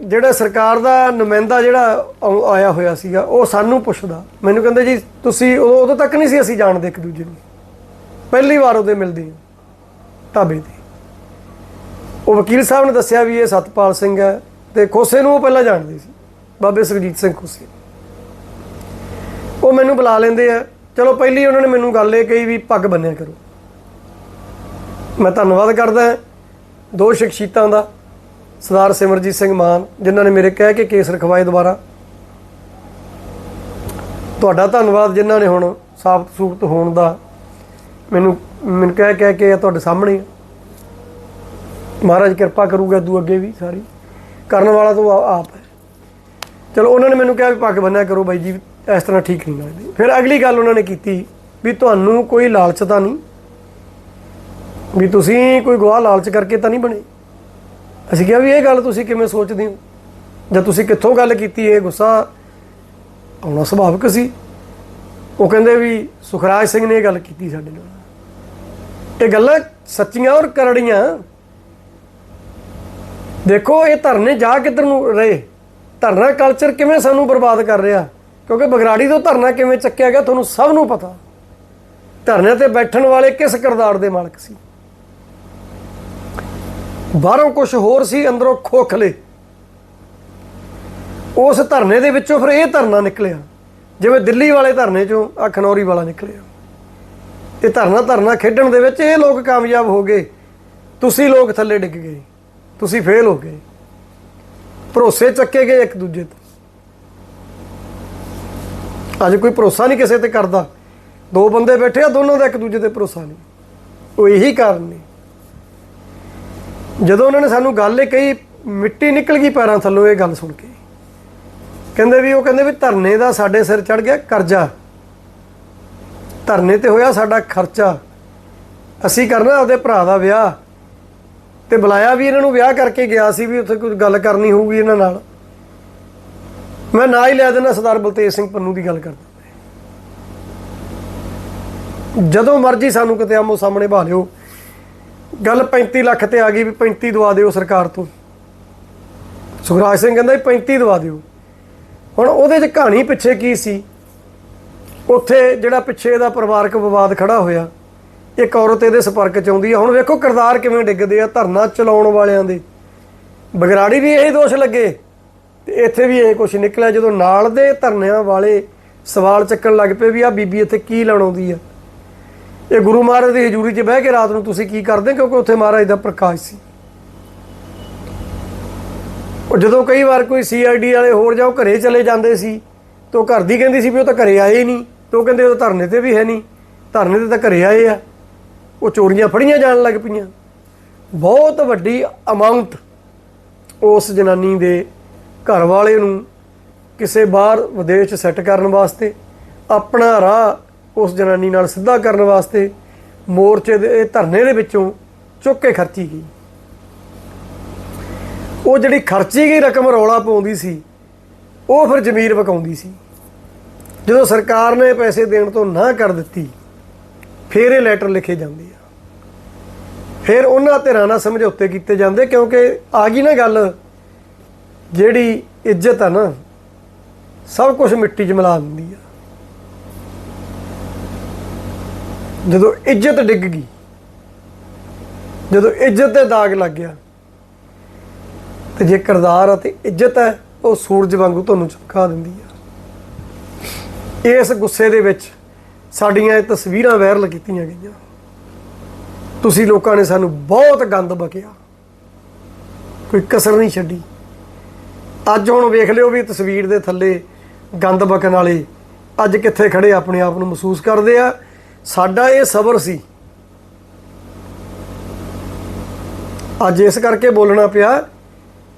ਜਿਹੜਾ ਸਰਕਾਰ ਦਾ ਨੁਮਾਇੰਦਾ ਜਿਹੜਾ ਆਇਆ ਹੋਇਆ ਸੀਗਾ, ਉਹ ਸਾਨੂੰ ਪੁੱਛਦਾ। ਮੈਨੂੰ ਕਹਿੰਦੇ ਜੀ, ਤੁਸੀਂ ਉਦੋਂ ਉਦੋਂ ਤੱਕ ਨਹੀਂ ਸੀ ਅਸੀਂ ਜਾਣਦੇ ਇੱਕ ਦੂਜੇ ਨੂੰ। ਪਹਿਲੀ ਵਾਰ ਉਹਦੇ ਮਿਲਦੇ ਢਾਬੇ ਤੇ। ਉਹ ਵਕੀਲ ਸਾਹਿਬ ਨੇ ਦੱਸਿਆ ਵੀ ਇਹ ਸਤਪਾਲ ਸਿੰਘ ਹੈ ਤੇ ਖੋਸੇ ਨੂੰ ਉਹ ਪਹਿਲਾਂ ਜਾਣਦੇ ਸੀ। ਬਾਬੇ ਸੁਖਜੀਤ ਸਿੰਘ ਖੋਸੇ। ਉਹ ਮੈਨੂੰ ਬੁਲਾ ਲੈਂਦੇ ਆ। ਚਲੋ ਪਹਿਲੀ ਉਹਨਾਂ ਨੇ ਮੈਨੂੰ ਗੱਲ ਇਹ ਕਹੀ ਵੀ ਪੱਗ ਬੰਨਿਆ ਕਰੋ। ਮੈਂ ਧੰਨਵਾਦ ਕਰਦਾ ਦੋ ਸ਼ਖਸੀਅਤਾਂ ਦਾ। ਸਰਦਾਰ ਸਿਮਰਜੀਤ ਸਿੰਘ ਮਾਨ, ਜਿਨ੍ਹਾਂ ਨੇ ਮੇਰੇ ਕਹਿ ਕੇ ਕੇਸ ਰਖਵਾਏ ਦੁਬਾਰਾ। ਤੁਹਾਡਾ ਧੰਨਵਾਦ ਜਿਨ੍ਹਾਂ ਨੇ ਹੁਣ ਸਾਫਤ ਸੂਬਤ ਹੋਣ ਦਾ। ਮੈਨੂੰ ਮੈਨੂੰ ਕਹਿ ਕਹਿ ਕੇ ਤੁਹਾਡੇ ਸਾਹਮਣੇ ਆ। ਮਹਾਰਾਜ ਕਿਰਪਾ ਕਰੂਗਾ ਦੂ ਅੱਗੇ ਵੀ ਸਾਰੀ। ਕਰਨ ਵਾਲਾ ਤੋਂ ਆਪ ਹੈ। ਚਲੋ, ਉਹਨਾਂ ਨੇ ਮੈਨੂੰ ਕਿਹਾ ਵੀ ਪੱਗ ਬੰਨਿਆ ਕਰੋ ਬਾਈ ਜੀ, ਇਸ ਤਰ੍ਹਾਂ ਠੀਕ ਨਹੀਂ ਲੱਗਦੀ। ਫਿਰ ਅਗਲੀ ਗੱਲ ਉਹਨਾਂ ਨੇ ਕੀਤੀ ਵੀ ਤੁਹਾਨੂੰ ਕੋਈ ਲਾਲਚ ਤਾਂ ਨਹੀਂ, ਵੀ ਤੁਸੀਂ ਕੋਈ ਗਵਾਹ ਲਾਲਚ ਕਰਕੇ ਤਾਂ ਨਹੀਂ ਬਣੇ। ਅਸੀਂ ਕਿਹਾ ਵੀ ਇਹ ਗੱਲ ਤੁਸੀਂ ਕਿਵੇਂ ਸੋਚਦੇ ਹੋ? ਜਾਂ ਤੁਸੀਂ ਕਿੱਥੋਂ ਗੱਲ ਕੀਤੀ? ਇਹ ਗੁੱਸਾ ਆਉਣਾ ਸੁਭਾਵਿਕ ਸੀ। ਉਹ ਕਹਿੰਦੇ ਵੀ ਸੁਖਰਾਜ ਸਿੰਘ ਨੇ ਇਹ ਗੱਲ ਕੀਤੀ ਸਾਡੇ ਨਾਲ। ਇਹ ਗੱਲਾਂ ਸੱਚੀਆਂ ਔਰ ਕਰੜੀਆਂ। ਦੇਖੋ, ਇਹ ਧਰਨੇ ਜਾ ਕਿੱਧਰ ਨੂੰ ਰਹੇ? ਧਰਨਾ ਕਲਚਰ ਕਿਵੇਂ ਸਾਨੂੰ ਬਰਬਾਦ ਕਰ ਰਿਹਾ? ਕਿਉਂਕਿ ਬਗਰਾੜੀ ਤੋਂ ਧਰਨਾ ਕਿਵੇਂ ਚੱਕਿਆ ਗਿਆ, ਤੁਹਾਨੂੰ ਸਭ ਨੂੰ ਪਤਾ। ਧਰਨੇ ਤੇ ਬੈਠਣ ਵਾਲੇ ਕਿਸ ਕਿਰਦਾਰ ਦੇ ਮਾਲਕ ਸੀ? ਬਾਹਰੋਂ ਕੁਝ ਹੋਰ ਸੀ, ਅੰਦਰੋਂ ਖੋਖਲੇ ਉਸ ਧਰਨੇ ਦੇ ਵਿੱਚੋਂ ਫਿਰ ਇਹ ਧਰਨਾ ਨਿਕਲਿਆ। ਜਿਵੇਂ ਦਿੱਲੀ ਵਾਲੇ ਧਰਨੇ ਚੋਂ ਆ ਖਨੌਰੀ ਵਾਲਾ ਨਿਕਲਿਆ। ਇਹ ਧਰਨਾ ਧਰਨਾ ਖੇਡਣ ਦੇ ਵਿੱਚ ਇਹ ਲੋਕ ਕਾਮਯਾਬ ਹੋ ਗਏ। ਤੁਸੀਂ ਲੋਕ ਥੱਲੇ ਡਿੱਗ ਗਏ। ਤੁਸੀਂ ਫੇਲ ਹੋ ਗਏ। ਭਰੋਸੇ ਚੱਕੇ ਗਏ ਇੱਕ ਦੂਜੇ ਤੇ। ਅੱਜ ਕੋਈ ਭਰੋਸਾ ਨਹੀਂ ਕਿਸੇ ਤੇ ਕਰਦਾ। ਦੋ ਬੰਦੇ ਬੈਠੇ ਆ, ਦੋਨਾਂ ਦਾ ਇੱਕ ਦੂਜੇ ਤੇ ਭਰੋਸਾ ਨਹੀਂ। ਉਹ ਇਹੀ ਕਾਰਨ ਨੇ। ਜਦੋਂ ਉਹਨਾਂ ਨੇ ਸਾਨੂੰ ਗੱਲ ਇਹ ਕਹੀ, ਮਿੱਟੀ ਨਿਕਲ ਗਈ ਪੈਰਾਂ ਥੱਲੋਂ ਇਹ ਗੱਲ ਸੁਣ ਕੇ। ਕਹਿੰਦੇ ਵੀ ਉਹ ਕਹਿੰਦੇ ਵੀ ਧਰਨੇ ਦਾ ਸਾਡੇ ਸਿਰ ਚੜ ਗਿਆ, ਕਰਜ਼ਾ। ਧਰਨੇ ਤੇ ਹੋਇਆ ਸਾਡਾ ਖਰਚਾ। ਅਸੀਂ ਕਰਨਾ ਆਪਦੇ ਭਰਾ ਦਾ ਵਿਆਹ। ਤੇ ਬੁਲਾਇਆ ਵੀ ਇਹਨਾਂ ਨੂੰ ਵਿਆਹ ਕਰਕੇ ਗਿਆ ਸੀ ਵੀ ਉੱਥੇ ਕੁਝ ਗੱਲ ਕਰਨੀ ਹੋਊਗੀ ਇਹਨਾਂ ਨਾਲ। ਮੈਂ ਨਾ ਹੀ ਲੈ ਦੇਣਾ ਸਰਦਾਰ ਬਲਤੇਜ ਸਿੰਘ ਪੰਨੂ ਦੀ ਗੱਲ ਕਰਦਾ। ਜਦੋਂ ਮਰਜ਼ੀ ਸਾਨੂੰ ਕਿਤੇ ਆਮੋ ਸਾਹਮਣੇ ਬਹਾ ਲਿਓ। ਗੱਲ 35 ਲੱਖ ਤੇ ਆ ਗਈ ਵੀ 35 ਦਵਾ ਦਿਓ ਸਰਕਾਰ ਤੋਂ। ਸੁਖਰਾਜ ਸਿੰਘ ਕਹਿੰਦਾ ਵੀ 35 ਦਵਾ ਦਿਓ। ਹੁਣ ਉਹਦੇ 'ਚ ਕਹਾਣੀ ਪਿੱਛੇ ਕੀ ਸੀ? ਉੱਥੇ ਜਿਹੜਾ ਪਿੱਛੇ ਇਹਦਾ ਪਰਿਵਾਰਕ ਵਿਵਾਦ ਖੜਾ ਹੋਇਆ, ਇੱਕ ਔਰਤ ਇਹਦੇ ਸੰਪਰਕ 'ਚ ਆਉਂਦੀ ਆ। ਹੁਣ ਵੇਖੋ ਕਿਰਦਾਰ ਕਿਵੇਂ ਡਿੱਗਦੇ ਆ ਧਰਨਾ ਚਲਾਉਣ ਵਾਲਿਆਂ ਦੇ। ਬਗਰਾੜੀ ਵੀ ਇਹੀ ਦੋਸ਼ ਲੱਗੇ ਤੇ ਇੱਥੇ ਵੀ ਇਹ ਕੁਝ ਨਿਕਲਿਆ। ਜਦੋਂ ਨਾਲ ਦੇ ਧਰਨਿਆਂ ਵਾਲੇ ਸਵਾਲ ਚੱਕਣ ਲੱਗ ਪਏ ਵੀ ਆ ਬੀਬੀ ਇੱਥੇ ਕੀ ਲੈਣ ਆਉਂਦੀ ਆ। ਇਹ ਗੁਰੂ ਮਹਾਰਾਜ ਦੀ ਹਜ਼ੂਰੀ 'ਚ ਬਹਿ ਕੇ ਰਾਤ ਨੂੰ ਤੁਸੀਂ ਕੀ ਕਰਦੇ ਕਿਉਂਕਿ ਉੱਥੇ ਮਹਾਰਾਜ ਦਾ ਪ੍ਰਕਾਸ਼ ਸੀ। ਉਹ ਜਦੋਂ ਕਈ ਵਾਰ ਕੋਈ ਸੀਆਈਡੀ ਵਾਲੇ ਹੋਰ ਜਾਓ ਘਰੇ ਚਲੇ ਜਾਂਦੇ ਸੀ ਤੇ ਉਹ ਘਰ ਦੀ ਕਹਿੰਦੀ ਸੀ ਵੀ ਉਹ ਤਾਂ ਘਰੇ ਆਏ ਹੀ ਨਹੀਂ। ਤੇ ਉਹ ਕਹਿੰਦੇ ਉਹ ਧਰਨੇ ਤੇ ਵੀ ਹੈ ਨਹੀਂ। ਧਰਨੇ ਤੇ ਤਾਂ ਘਰੇ ਆਏ ਆ। ਉਹ ਚੋਰੀਆਂ ਫੜੀਆਂ ਜਾਣ ਲੱਗ ਪਈਆਂ। ਬਹੁਤ ਵੱਡੀ ਅਮਾਉਂਟ ਉਸ ਜਨਾਨੀ ਦੇ ਘਰ ਵਾਲੇ ਨੂੰ ਕਿਸੇ ਬਾਹਰ ਵਿਦੇਸ਼ ਸੈੱਟ ਕਰਨ ਵਾਸਤੇ ਆਪਣਾ ਰਾਹ ਉਸ ਜਨਾਨੀ ਨਾਲ ਸਿੱਧਾ ਕਰਨ ਵਾਸਤੇ ਮੋਰਚੇ ਦੇ ਧਰਨੇ ਦੇ ਵਿੱਚੋਂ ਚੁੱਕ ਕੇ ਖਰਚੀ ਗਈ। ਉਹ ਜਿਹੜੀ ਖਰਚੀ ਗਈ ਰਕਮ ਰੌਲਾ ਪਾਉਂਦੀ ਸੀ, ਉਹ ਫਿਰ ਜ਼ਮੀਰ ਵਕਾਉਂਦੀ ਸੀ। ਜਦੋਂ ਸਰਕਾਰ ਨੇ ਪੈਸੇ ਦੇਣ ਤੋਂ ਨਾ ਕਰ ਦਿੱਤੀ, ਫਿਰ ਇਹ ਲੈਟਰ ਲਿਖੇ ਜਾਂਦੇ ਆ। ਫਿਰ ਉਹਨਾਂ ਧਿਰਾਂ ਨਾਲ ਸਮਝੌਤੇ ਕੀਤੇ ਜਾਂਦੇ, ਕਿਉਂਕਿ ਆ ਗਈ ਨਾ ਗੱਲ, ਜਿਹੜੀ ਇੱਜ਼ਤ ਆ ਨਾ, ਸਭ ਕੁਝ ਮਿੱਟੀ 'ਚ ਮਿਲਾ ਦਿੰਦੀ ਆ। ਜਦੋਂ ਇੱਜ਼ਤ ਡਿੱਗ ਗਈ, ਜਦੋਂ ਇੱਜ਼ਤ ਤੇ ਦਾਗ ਲੱਗ ਗਿਆ, ਤੇ ਜੇ ਕਿਰਦਾਰ ਅਤੇ ਇੱਜ਼ਤ ਹੈ, ਉਹ ਸੂਰਜ ਵਾਂਗੂ ਤੁਹਾਨੂੰ ਚਮਕਾ ਦਿੰਦੀ ਆ। ਇਸ ਗੁੱਸੇ ਦੇ ਵਿੱਚ ਸਾਡੀਆਂ ਇਹ ਤਸਵੀਰਾਂ ਵਾਇਰਲ ਕੀਤੀਆਂ ਗਈਆਂ। ਤੁਸੀਂ ਲੋਕਾਂ ਨੇ ਸਾਨੂੰ ਬਹੁਤ ਗੰਦ ਬਕਿਆ ਕੋਈ ਕਸਰ ਨਹੀਂ ਛੱਡੀ। ਅੱਜ ਹੁਣ ਵੇਖ ਲਿਓ ਵੀ ਤਸਵੀਰ ਦੇ ਥੱਲੇ ਗੰਦ ਬਕਣ ਵਾਲੇ ਅੱਜ ਕਿੱਥੇ ਖੜੇ ਆਪਣੇ ਆਪ ਨੂੰ ਮਹਿਸੂਸ ਕਰਦੇ ਆ। ਸਾਡਾ ਇਹ ਸਬਰ ਸੀ। ਅੱਜ ਇਸ ਕਰਕੇ ਬੋਲਣਾ ਪਿਆ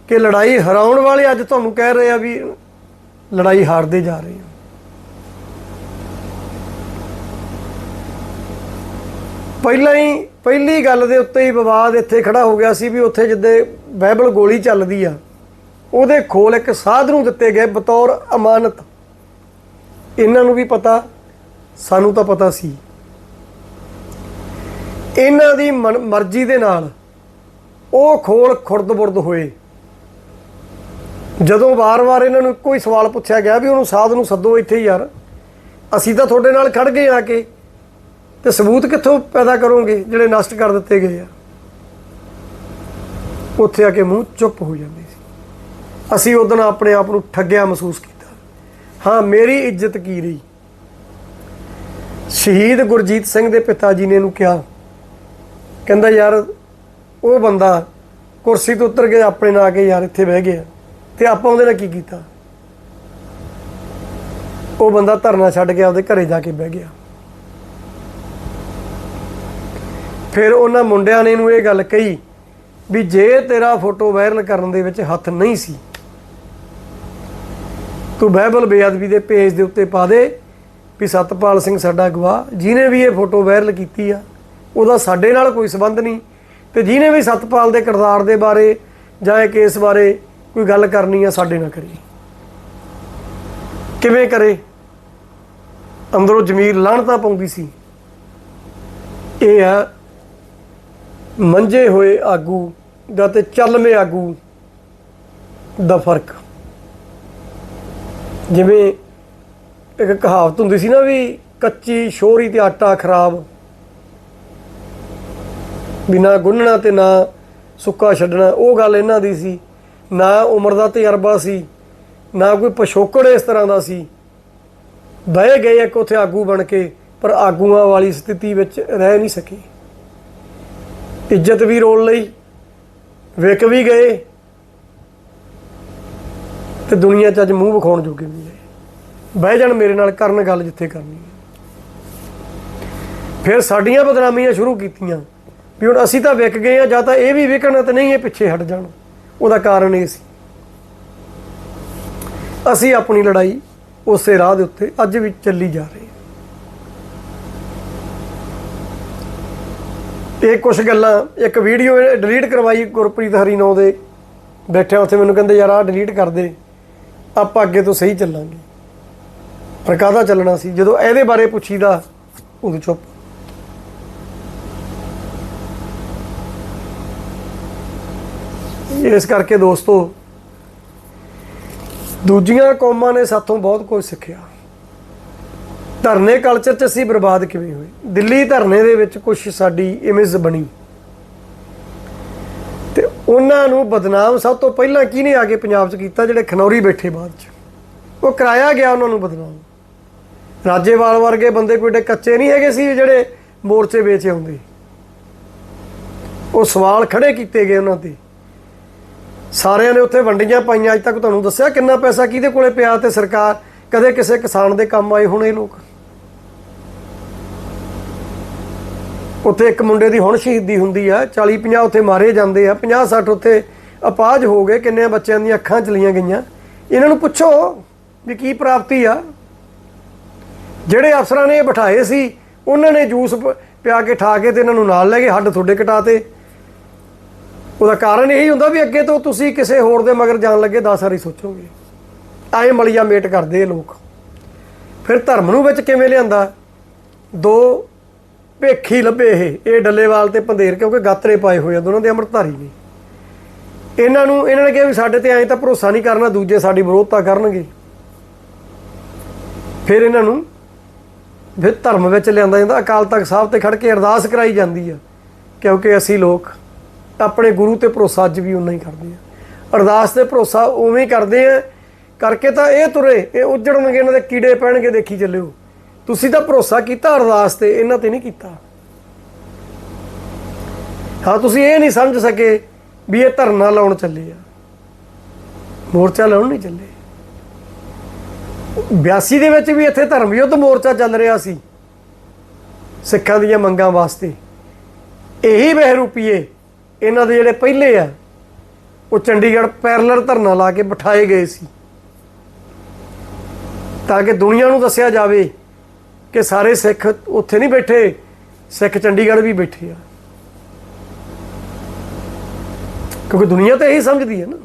ਕਿ ਲੜਾਈ ਹਰਾਉਣ ਵਾਲੇ ਅੱਜ ਤੁਹਾਨੂੰ ਕਹਿ ਰਹੇ ਆ ਵੀ ਲੜਾਈ ਹਾਰਦੇ ਜਾ ਰਹੇ ਆ। ਪਹਿਲਾਂ ਹੀ, ਪਹਿਲੀ ਗੱਲ ਦੇ ਉੱਤੇ ਹੀ ਵਿਵਾਦ ਇੱਥੇ ਖੜਾ ਹੋ ਗਿਆ ਸੀ ਵੀ ਉੱਥੇ ਜਿੱਦੇ ਬਾਈਬਲ ਗੋਲੀ ਚੱਲਦੀ ਆ, ਉਹਦੇ ਖੋਲ ਇੱਕ ਸਾਧ ਨੂੰ ਦਿੱਤੇ ਗਏ ਬਤੌਰ ਅਮਾਨਤ। ਇਹਨਾਂ ਨੂੰ ਵੀ ਪਤਾ, ਸਾਨੂੰ ਤਾਂ ਪਤਾ ਸੀ। ਇਹਨਾਂ ਦੀ ਮਨ- ਮਰਜ਼ੀ ਦੇ ਨਾਲ ਉਹ ਖੋਲ ਖੁਰਦ-ਬੁਰਦ ਹੋਏ। ਜਦੋਂ ਵਾਰ-ਵਾਰ ਇਹਨਾਂ ਨੂੰ ਕੋਈ ਸਵਾਲ ਪੁੱਛਿਆ ਗਿਆ ਵੀ ਉਹਨੂੰ ਸਾਧ ਨੂੰ ਸੱਦੋ ਇੱਥੇ ਯਾਰ, ਅਸੀਂ ਤਾਂ ਤੁਹਾਡੇ ਨਾਲ ਖੜ ਗਏ ਆ ਕੇ, ਤੇ ਸਬੂਤ ਕਿੱਥੋਂ ਪੈਦਾ ਕਰੋਗੇ ਜਿਹੜੇ ਨਸ਼ਟ ਕਰ ਦਿੱਤੇ ਗਏ ਆ? ਉੱਥੇ ਆ ਕੇ ਮੂੰਹ ਚੁੱਪ ਹੋ ਜਾਂਦੇ ਸੀ। ਅਸੀਂ ਉਦੋਂ ਆਪਣੇ ਆਪ ਨੂੰ ਠੱਗਿਆ ਮਹਿਸੂਸ ਕੀਤਾ। ਹਾਂ, ਮੇਰੀ ਇੱਜ਼ਤ ਕੀ ਰਹੀ? ਸ਼ਹੀਦ ਗੁਰਜੀਤ ਸਿੰਘ ਦੇ ਪਿਤਾ ਜੀ ਨੇ ਇਹਨੂੰ ਕਿਹਾ ਕਹਿੰਦਾ ਯਾਰ ਉਹ ਬੰਦਾ ਕੁਰਸੀ ਤੋਂ ਉੱਤਰ ਕੇ ਆਪਣੇ ਨਾਲ ਆ ਕੇ ਯਾਰ ਇੱਥੇ ਬਹਿ ਗਿਆ। ਤੇ ਆਪਾਂ ਉਹਦੇ ਨਾਲ ਕੀ ਕੀਤਾ? ਉਹ ਬੰਦਾ ਧਰਨਾ ਛੱਡ ਕੇ ਆਪਦੇ ਘਰੇ ਜਾ ਕੇ ਬਹਿ ਗਿਆ। ਫਿਰ ਉਹਨਾਂ ਮੁੰਡਿਆਂ ਨੇ ਇਹਨੂੰ ਇਹ ਗੱਲ ਕਹੀ ਵੀ ਜੇ ਤੇਰਾ ਫੋਟੋ ਵਾਇਰਲ ਕਰਨ ਦੇ ਵਿੱਚ ਹੱਥ ਨਹੀਂ ਸੀ, ਤੂੰ ਬਾਈਬਲ ਬੇਅਦਬੀ ਦੇ ਪੇਜ ਦੇ ਉੱਤੇ ਪਾ ਦੇ ਵੀ ਸਤਪਾਲ ਸਿੰਘ ਸਾਡਾ ਗਵਾਹ, ਜਿਹਨੇ ਵੀ ਇਹ ਫੋਟੋ ਵਾਇਰਲ ਕੀਤੀ ਆ ਉਹਦਾ ਸਾਡੇ ਨਾਲ ਕੋਈ ਸਬੰਧ ਨਹੀਂ। ਤੇ ਜਿਹਨੇ ਵੀ ਸਤਪਾਲ ਦੇ ਕਿਰਦਾਰ ਦੇ ਬਾਰੇ ਜਾਂ ਇਹ ਕੇਸ ਬਾਰੇ ਕੋਈ ਗੱਲ ਕਰਨੀ ਆ, ਸਾਡੇ ਨਾਲ ਕਰੀ ਕਿਵੇਂ ਕਰੇ? ਅੰਦਰੋਂ ਜ਼ਮੀਰ ਲਾਹਣਤਾ ਪਾਉਂਦੀ ਸੀ। ਇਹ ਆ ਮੰਜੇ ਹੋਏ ਆਗੂ ਦਾ ਤੇ ਚੱਲਵੇਂ ਆਗੂ ਦਾ ਫ਼ਰਕ। ਜਿਵੇਂ ਇੱਕ ਕਹਾਵਤ ਹੁੰਦੀ ਸੀ ਨਾ ਵੀ ਕੱਚੀ ਸ਼ੋਰੀ ਤੇ ਆਟਾ ਖਰਾਬ ਬਿਨਾ ਗੁੰਨਣਾ ਤੇ ਨਾ ਸੁੱਕਾ ਛੱਡਣਾ, ਉਹ ਗੱਲ ਇਹਨਾਂ ਦੀ ਸੀ। ਨਾ ਉਮਰ ਦਾ ਤਜਰਬਾ ਸੀ, ਨਾ ਕੋਈ ਪਛੋਕੜ ਇਸ ਤਰ੍ਹਾਂ ਦਾ ਸੀ। ਬਹਿ ਗਏ ਇੱਕ ਉੱਥੇ ਆਗੂ ਬਣ ਕੇ, ਪਰ ਆਗੂਆਂ ਵਾਲੀ ਸਥਿਤੀ ਵਿੱਚ ਰਹਿ ਨਹੀਂ ਸਕੇ। ਇੱਜ਼ਤ ਵੀ ਰੋਲ ਲਈ, ਵਿਕ ਵੀ ਗਏ, ਤੇ ਦੁਨੀਆ 'ਚ ਅੱਜ ਮੂੰਹ ਵਿਖਾਉਣ ਜੋਗੇ ਵੀ ਗਏ ਬਹਿ ਜਾਣ ਮੇਰੇ ਨਾਲ, ਕਰਨ ਗੱਲ ਜਿੱਥੇ ਕਰਨੀ ਹੈ। ਫਿਰ ਸਾਡੀਆਂ ਬਦਨਾਮੀਆਂ ਸ਼ੁਰੂ ਕੀਤੀਆਂ। ਵੀ ਹੁਣ ਅਸੀਂ ਤਾਂ ਵਿਕ ਗਏ ਆ, ਜਾਂ ਤਾਂ ਇਹ ਵੀ ਵਿਕਣ ਤੇ ਨਹੀਂ ਇਹ ਪਿੱਛੇ ਹਟ ਜਾਣ। ਉਹਦਾ ਕਾਰਨ ਇਹ ਸੀ। ਅਸੀਂ ਆਪਣੀ ਲੜਾਈ ਉਸੇ ਰਾਹ ਦੇ ਉੱਤੇ ਅੱਜ ਵੀ ਚੱਲੀ ਜਾ ਰਹੀ ਹੈ। ਇਹ ਕੁਝ ਗੱਲਾਂ, ਇੱਕ ਵੀਡੀਓ ਡਿਲੀਟ ਕਰਵਾਈ ਗੁਰਪ੍ਰੀਤ ਹਰੀਨੋ ਦੇ। ਬੈਠਿਆ ਉੱਥੇ ਮੈਨੂੰ ਕਹਿੰਦੇ, ਯਾਰ, ਆਹ ਡਿਲੀਟ ਕਰ ਦੇ। ਆਪਾਂ ਅੱਗੇ ਤੋਂ ਸਹੀ ਚੱਲਾਂਗੇ। ਪਰ ਕਾਹਦਾ ਚੱਲਣਾ ਸੀ? ਜਦੋਂ ਇਹਦੇ ਬਾਰੇ ਪੁੱਛੀਦਾ, ਉਦੋਂ ਚੁੱਪ। ਇਸ ਕਰਕੇ ਦੋਸਤੋ, ਦੂਜੀਆਂ ਕੌਮਾਂ ਨੇ ਸਾਥੋਂ ਬਹੁਤ ਕੁਝ ਸਿੱਖਿਆ। ਧਰਨੇ ਕਲਚਰ 'ਚ ਅਸੀਂ ਬਰਬਾਦ ਕਿਵੇਂ ਹੋਏ? ਦਿੱਲੀ ਧਰਨੇ ਦੇ ਵਿੱਚ ਕੁਝ ਸਾਡੀ ਇਮੇਜ ਬਣੀ। ਤੇ ਉਹਨਾਂ ਨੂੰ ਬਦਨਾਮ ਸਭ ਤੋਂ ਪਹਿਲਾਂ ਕਿਹਨੇ ਆ ਕੇ ਪੰਜਾਬ 'ਚ ਕੀਤਾ? ਜਿਹੜੇ ਖਨੌਰੀ ਬੈਠੇ ਬਾਅਦ 'ਚ। ਉਹ ਕਰਾਇਆ ਗਿਆ ਉਹਨਾਂ ਨੂੰ ਬਦਨਾਮ। ਰਾਜੇਵਾਲ ਵਰਗੇ ਬੰਦੇ ਕੋਈ ਏਡੇ ਕੱਚੇ ਨਹੀਂ ਹੈਗੇ ਸੀ ਜਿਹੜੇ ਮੋਰਚੇ ਵੇਚ ਆਉਂਦੇ। ਉਹ ਸਵਾਲ ਖੜੇ ਕੀਤੇ ਗਏ ਉਹਨਾਂ ਤੇ। ਸਾਰਿਆਂ ਨੇ ਉੱਥੇ ਵੰਡੀਆਂ ਪਾਈਆਂ। ਅੱਜ ਤੱਕ ਤੁਹਾਨੂੰ ਦੱਸਿਆ ਕਿੰਨਾ ਪੈਸਾ ਕਿਹਦੇ ਕੋਲੇ ਪਿਆ ਤੇ ਸਰਕਾਰ ਕਦੇ ਕਿਸੇ ਕਿਸਾਨ ਦੇ ਕੰਮ ਆਏ ਹੋਣੇ ਲੋਕ? ਉੱਥੇ ਇੱਕ ਮੁੰਡੇ ਦੀ ਹੁਣ ਸ਼ਹੀਦੀ ਹੁੰਦੀ ਆ 40 50 ਉੱਥੇ ਮਾਰੇ ਜਾਂਦੇ ਆ 50 60 ਉੱਥੇ ਅਪਾਜ ਹੋ ਗਏ ਕਿੰਨੇ ਬੱਚਿਆਂ ਦੀਆਂ ਅੱਖਾਂ ਚਲੀਆਂ ਗਈਆਂ। ਇਹਨਾਂ ਨੂੰ ਪੁੱਛੋ ਵੀ ਕੀ ਪ੍ਰਾਪਤੀ ਆ। ਜਿਹੜੇ ਅਫਸਰਾਂ ਨੇ ਇਹ ਬਿਠਾਏ ਸੀ, ਉਹਨਾਂ ਨੇ ਜੂਸ ਪ- ਪਿਆ ਕੇ ਠਾ ਕੇ ਤੇ ਇਹਨਾਂ ਨੂੰ ਨਾਲ ਲੈ ਗਏ, ਹੱਡ ਤੁਹਾਡੇ ਕਟਾਤੇ ਉਹਦਾ ਕਾਰਨ ਇਹੀ ਹੁੰਦਾ ਵੀ ਅੱਗੇ ਤੋਂ ਤੁਸੀਂ ਕਿਸੇ ਹੋਰ ਦੇ ਮਗਰ ਜਾਣ ਲੱਗੇ 10 ਵਾਰੀ ਸੋਚੋਗੇ। ਐਂ ਮਲੀਆ ਮੇਟ ਕਰਦੇ ਇਹ ਲੋਕ। ਫਿਰ ਧਰਮ ਨੂੰ ਵਿੱਚ ਕਿਵੇਂ ਲਿਆਂਦਾ? ਦੋ ਭੇਖੀ ਲੱਭੇ ਇਹ ਇਹ ਡੱਲੇਵਾਲ ਤੇ ਪੰਧੇਰ, ਕਿਉਂਕਿ ਗਾਤਰੇ ਪਾਏ ਹੋਏ ਆ, ਦੋਨਾਂ ਦੇ ਅੰਮ੍ਰਿਤਧਾਰੀ ਨੇ ਇਹਨਾਂ ਨੂੰ, ਇਹਨਾਂ ਨੇ ਕਿਹਾ ਵੀ ਸਾਡੇ ਤੇ ਐਂ ਤਾਂ ਭਰੋਸਾ ਨਹੀਂ ਕਰਨਾ, ਦੂਜੇ ਸਾਡੀ ਵਿਰੋਧਤਾ ਕਰਨਗੇ। ਫਿਰ ਇਹਨਾਂ ਨੂੰ ਫਿਰ ਧਰਮ ਵਿੱਚ ਲਿਆਂਦਾ ਜਾਂਦਾ, ਅਕਾਲ ਤਖਤ ਸਾਹਿਬ ਤੇ ਖੜ ਕੇ ਅਰਦਾਸ ਕਰਾਈ ਜਾਂਦੀ ਆ, ਕਿਉਂਕਿ ਅਸੀਂ ਲੋਕ ਆਪਣੇ ਗੁਰੂ ਤੇ ਭਰੋਸਾ ਅੱਜ ਵੀ ਉਨਾ ਹੀ ਕਰਦੇ ਆ। ਅਰਦਾਸ ਤੇ ਭਰੋਸਾ ਉਵੇਂ ਹੀ ਕਰਦੇ ਆ। ਕਰਕੇ ਤਾਂ ਇਹ ਤੁਰੇ, ਇਹ ਉੱਜੜਨਗੇ, ਇਹਨਾਂ ਦੇ ਕੀੜੇ ਪੈਣਗੇ, ਦੇਖੀ ਚੱਲਿਓ। ਤੁਸੀਂ ਤਾਂ ਭਰੋਸਾ ਕੀਤਾ ਅਰਦਾਸ ਤੇ, ਇਹਨਾਂ ਤੇ ਨਹੀਂ ਕੀਤਾ। ਹਾਂ, ਤੁਸੀਂ ਇਹ ਨਹੀਂ ਸਮਝ ਸਕੇ ਵੀ ਇਹ ਧਰਨਾ ਲਾਉਣ ਚੱਲੇ ਆ। ਮੋਰਚਾ ਲਾਉਣ ਨਹੀਂ ਚੱਲੇ। 82 ਦੇ ਵਿੱਚ ਵੀ ਇੱਥੇ ਧਰਮ ਯੁੱਧ ਮੋਰਚਾ ਚੱਲ ਰਿਹਾ ਸੀ। ਸਿੱਖਾਂ ਦੀਆਂ ਮੰਗਾਂ ਵਾਸਤੇ। ਇਹੀ ਬਹਿਰੂਪੀਏ ਇਹਨਾਂ ਦੇ ਜਿਹੜੇ ਪਹਿਲੇ ਆ, ਉਹ ਚੰਡੀਗੜ੍ਹ ਪੈਰਲਰ ਧਰਨਾ ਲਾ ਕੇ ਬਿਠਾਏ ਗਏ ਸੀ। ਤਾਂ ਕਿ ਦੁਨੀਆ ਨੂੰ ਦੱਸਿਆ ਜਾਵੇ ਕਿ ਸਾਰੇ ਸਿੱਖ ਉੱਥੇ ਨਹੀਂ ਬੈਠੇ, ਸਿੱਖ ਚੰਡੀਗੜ੍ਹ ਵੀ ਬੈਠੇ ਆ। ਕਿਉਂਕਿ ਦੁਨੀਆ ਤਾਂ ਇਹੀ ਸਮਝਦੀ ਹੈ ਨਾ।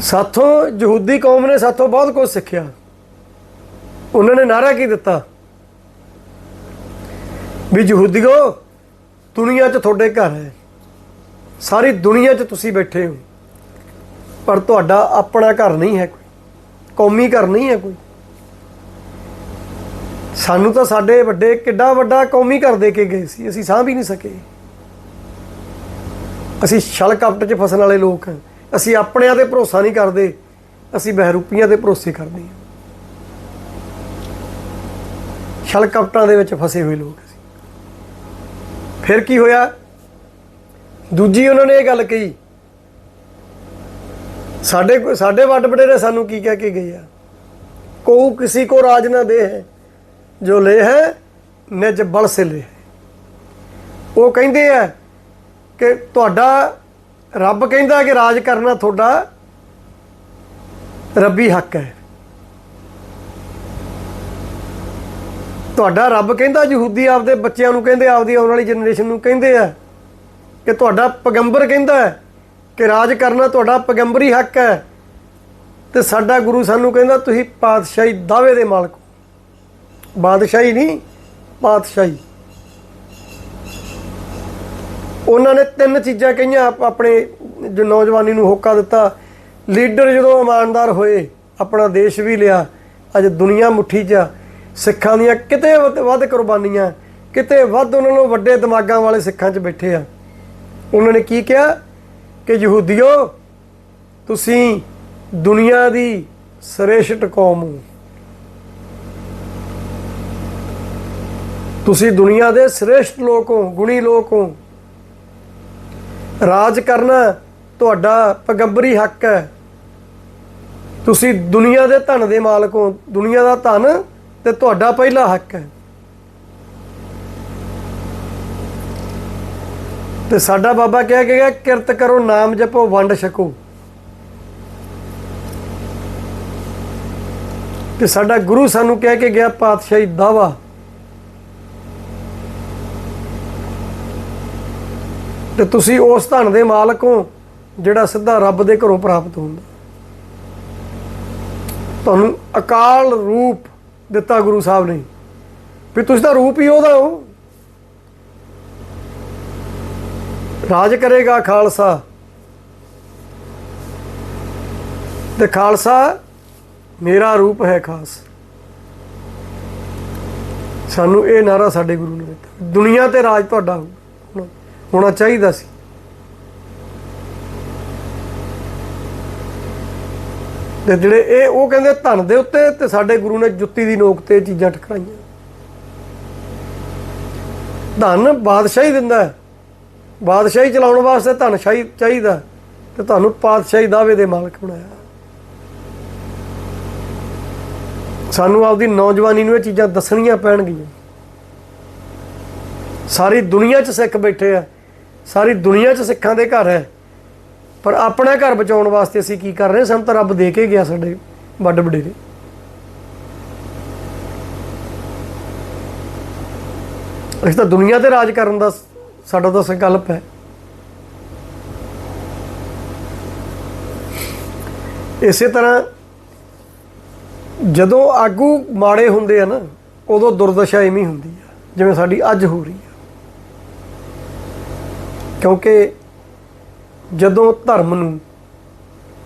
ਸਾਥੋਂ ਯਹੂਦੀ ਕੌਮ ਨੇ ਸਾਥੋਂ ਬਹੁਤ ਕੁਝ ਸਿੱਖਿਆ। ਉਹਨਾਂ ਨੇ ਨਾਰਾ ਕੀ ਦਿੱਤਾ? ਵੀ ਯਹੂਦੀਓ, ਦੁਨੀਆ 'ਚ ਤੁਹਾਡੇ ਘਰ ਹੈ। ਸਾਰੀ ਦੁਨੀਆ 'ਚ ਤੁਸੀਂ ਬੈਠੇ ਹੋ। ਪਰ ਤੁਹਾਡਾ ਆਪਣਾ ਘਰ ਨਹੀਂ ਹੈ ਕੋਈ। ਕੌਮੀ ਘਰ ਨਹੀਂ ਹੈ ਕੋਈ। ਸਾਨੂੰ ਤਾਂ ਸਾਡੇ ਵੱਡੇ ਕਿੱਡਾ ਵੱਡਾ ਕੌਮੀ ਘਰ ਦੇ ਕੇ ਗਏ ਸੀ। ਅਸੀਂ ਸਾਂਭ ਵੀ ਨਹੀਂ ਸਕੇ। ਅਸੀਂ ਛਲ ਕਪਟ 'ਚ ਫਸਣ ਵਾਲੇ ਲੋਕ ਹਾਂ। ਅਸੀਂ ਆਪਣਿਆਂ ਤੇ ਭਰੋਸਾ ਨਹੀਂ ਕਰਦੇ। ਅਸੀਂ ਬਹਿਰੂਪੀਆਂ ਤੇ ਭਰੋਸੇ ਕਰਦੇ ਹਾਂ। ਛਲ ਕਪਟਾਂ ਦੇ ਵਿੱਚ ਫਸੇ ਹੋਏ ਲੋਕ ਫਿਰ ਕੀ ਹੋਇਆ? ਦੂਜੀ ਉਹਨਾਂ ਨੇ ਇਹ ਗੱਲ ਕਹੀ, ਸਾਡੇ ਸਾਡੇ ਵੱਡ ਵਡੇਰੇ ਸਾਨੂੰ ਕੀ ਕਹਿ ਕੇ ਗਏ ਆ? ਕੋ ਕਿਸੇ ਕੋ ਰਾਜ ਨਾ ਦੇ ਹੈ, ਜੋ ਲੈ ਹੈ, ਨਿਜ ਬਲ ਸੇ ਲੈ ਹੈ। ਉਹ ਕਹਿੰਦੇ ਆ ਕਿ ਤੁਹਾਡਾ ਰੱਬ ਕਹਿੰਦਾ ਕਿ ਰਾਜ ਕਰਨਾ ਤੁਹਾਡਾ ਰੱਬੀ ਹੱਕ ਹੈ। ਤੁਹਾਡਾ ਰੱਬ ਕਹਿੰਦਾ, ਯਹੂਦੀ ਆਪਦੇ ਬੱਚਿਆਂ ਨੂੰ ਕਹਿੰਦੇ, ਆਪਦੀ ਆਉਣ ਵਾਲੀ ਜਨਰੇਸ਼ਨ ਨੂੰ ਕਹਿੰਦੇ ਆ ਕਿ ਤੁਹਾਡਾ ਪੈਗੰਬਰ ਕਹਿੰਦਾ ਹੈ ਕਿ ਰਾਜ ਕਰਨਾ ਤੁਹਾਡਾ ਪੈਗੰਬਰੀ ਹੱਕ ਹੈ। ਤੇ ਸਾਡਾ ਗੁਰੂ ਸਾਨੂੰ ਕਹਿੰਦਾ, ਤੁਸੀਂ ਪਾਤਸ਼ਾਹੀ ਦਾਅਵੇ ਦੇ ਮਾਲਕ ਹੋ। ਬਾਦਸ਼ਾਹੀ ਨਹੀਂ, ਪਾਤਸ਼ਾਹੀ। ਉਹਨਾਂ ਨੇ ਤਿੰਨ ਚੀਜ਼ਾਂ ਕਹੀਆਂ ਆਪਣੇ ਜੋ ਨੌਜਵਾਨੀ ਨੂੰ ਹੋਕਾ ਦਿੱਤਾ। ਲੀਡਰ ਜਦੋਂ ਇਮਾਨਦਾਰ ਹੋਏ, ਆਪਣਾ ਦੇਸ਼ ਵੀ ਲਿਆ। ਅੱਜ ਦੁਨੀਆ ਮੁੱਠੀ 'ਚ ਆ। ਸਿੱਖਾਂ ਦੀਆਂ ਕਿਤੇ ਵੱਧ- ਕੁਰਬਾਨੀਆਂ, ਕਿਤੇ ਵੱਧ ਉਹਨਾਂ ਨੂੰ ਵੱਡੇ ਦਿਮਾਗਾਂ ਵਾਲੇ ਸਿੱਖਾਂ 'ਚ ਬੈਠੇ ਆ। ਉਹਨਾਂ ਨੇ ਕੀ ਕਿਹਾ? ਕਿ ਯਹੂਦੀਓ, ਤੁਸੀਂ ਦੁਨੀਆ ਦੀ ਸ੍ਰੇਸ਼ਟ ਕੌਮ ਹੋ। ਤੁਸੀਂ ਦੁਨੀਆ ਦੇ ਸ੍ਰੇਸ਼ਟ ਲੋਕ ਹੋ, ਗੁਣੀ ਲੋਕ ਹੋ। ਰਾਜ ਕਰਨਾ ਤੁਹਾਡਾ ਪੈਗੰਬਰੀ ਹੱਕ ਹੈ। ਤੁਸੀਂ ਦੁਨੀਆ ਦੇ ਧਨ ਦੇ ਮਾਲਕ ਹੋ। ਦੁਨੀਆ ਦਾ ਧਨ ਤੇ ਤੁਹਾਡਾ ਪਹਿਲਾ ਹੱਕ ਹੈ। ਤੇ ਸਾਡਾ ਬਾਬਾ ਕਹਿ ਕੇ ਗਿਆ, ਕਿਰਤ ਕਰੋ, ਨਾਮ ਜਪੋ, ਵੰਡ ਛਕੋ। ਤੇ ਸਾਡਾ ਗੁਰੂ ਸਾਨੂੰ ਕਹਿ ਕੇ ਗਿਆ, ਪਾਤਸ਼ਾਹੀ ਦਾਵਾ। ਤੇ ਤੁਸੀਂ ਉਸ ਧਨ ਦੇ ਮਾਲਕ ਹੋ, ਜਿਹੜਾ ਸਿੱਧਾ ਰੱਬ ਦੇ ਘਰੋਂ ਪ੍ਰਾਪਤ ਹੁੰਦਾ। ਤੁਹਾਨੂੰ ਅਕਾਲ ਰੂਪ ਦਿੱਤਾ ਗੁਰੂ ਸਾਹਿਬ ਨੇ। ਵੀ ਤੁਸੀਂ ਤਾਂ ਰੂਪ ਹੀ ਉਹਦਾ ਹੋ। ਰਾਜ ਕਰੇਗਾ ਖਾਲਸਾ। ਤੇ ਖਾਲਸਾ ਮੇਰਾ ਰੂਪ ਹੈ ਖਾਸ। ਸਾਨੂੰ ਇਹ ਨਾਰਾ ਸਾਡੇ ਗੁਰੂ ਨੇ ਦਿੱਤਾ। ਦੁਨੀਆ ਤੇ ਰਾਜ ਤੁਹਾਡਾ ਹੋਊ। ਹੋਣਾ ਚਾਹੀਦਾ ਸੀ। ਤੇ ਜਿਹੜੇ ਇਹ, ਉਹ ਕਹਿੰਦੇ ਧਨ ਦੇ ਉੱਤੇ ਤੇ ਸਾਡੇ ਗੁਰੂ ਨੇ ਜੁੱਤੀ ਦੀ ਨੋਕ ਤੇ ਇਹ ਚੀਜ਼ਾਂ ਟਕਰਾਈਆਂ। ਧਨ ਬਾਦਸ਼ਾਹੀ ਦਿੰਦਾ ਹੈ। ਬਾਦਸ਼ਾਹੀ ਚਲਾਉਣ ਵਾਸਤੇ ਧਨ ਸ਼ਾਹੀ ਚਾਹੀਦਾ ਤੇ ਤੁਹਾਨੂੰ ਪਾਤਸ਼ਾਹੀ ਦਾਅਵੇ ਦੇ ਮਾਲਕ ਬਣਾਇਆ। ਸਾਨੂੰ ਆਪਦੀ ਨੌਜਵਾਨੀ ਨੂੰ ਇਹ ਚੀਜ਼ਾਂ ਦੱਸਣੀਆਂ ਪੈਣਗੀਆਂ। ਸਾਰੀ ਦੁਨੀਆ 'ਚ ਸਿੱਖ ਬੈਠੇ ਆ। ਸਾਰੀ ਦੁਨੀਆ 'ਚ ਸਿੱਖਾਂ ਦੇ ਘਰ ਹੈ। ਪਰ ਆਪਣਾ ਘਰ ਬਚਾਉਣ ਵਾਸਤੇ ਅਸੀਂ ਕੀ ਕਰ ਰਹੇ ਹਾਂ? ਸਾਨੂੰ ਤਾਂ ਰੱਬ ਦੇ ਕੇ ਗਿਆ ਸਾਡੇ ਵੱਡ ਵਡੇਰੇ। ਅਸੀਂ ਤਾਂ ਦੁਨੀਆ ਤੇ ਰਾਜ ਕਰਨ ਦਾ ਸਾਡਾ ਤਾਂ ਸੰਕਲਪ ਹੈ। ਇਸੇ ਤਰ੍ਹਾਂ ਜਦੋਂ ਆਗੂ ਮਾੜੇ ਹੁੰਦੇ ਆ ਨਾ, ਉਦੋਂ ਦੁਰਦਸ਼ਾ ਐਵੇਂ ਹੁੰਦੀ ਆ, ਜਿਵੇਂ ਸਾਡੀ ਅੱਜ ਹੋ ਰਹੀ ਆ। ਕਿਉਂਕਿ ਜਦੋਂ ਧਰਮ ਨੂੰ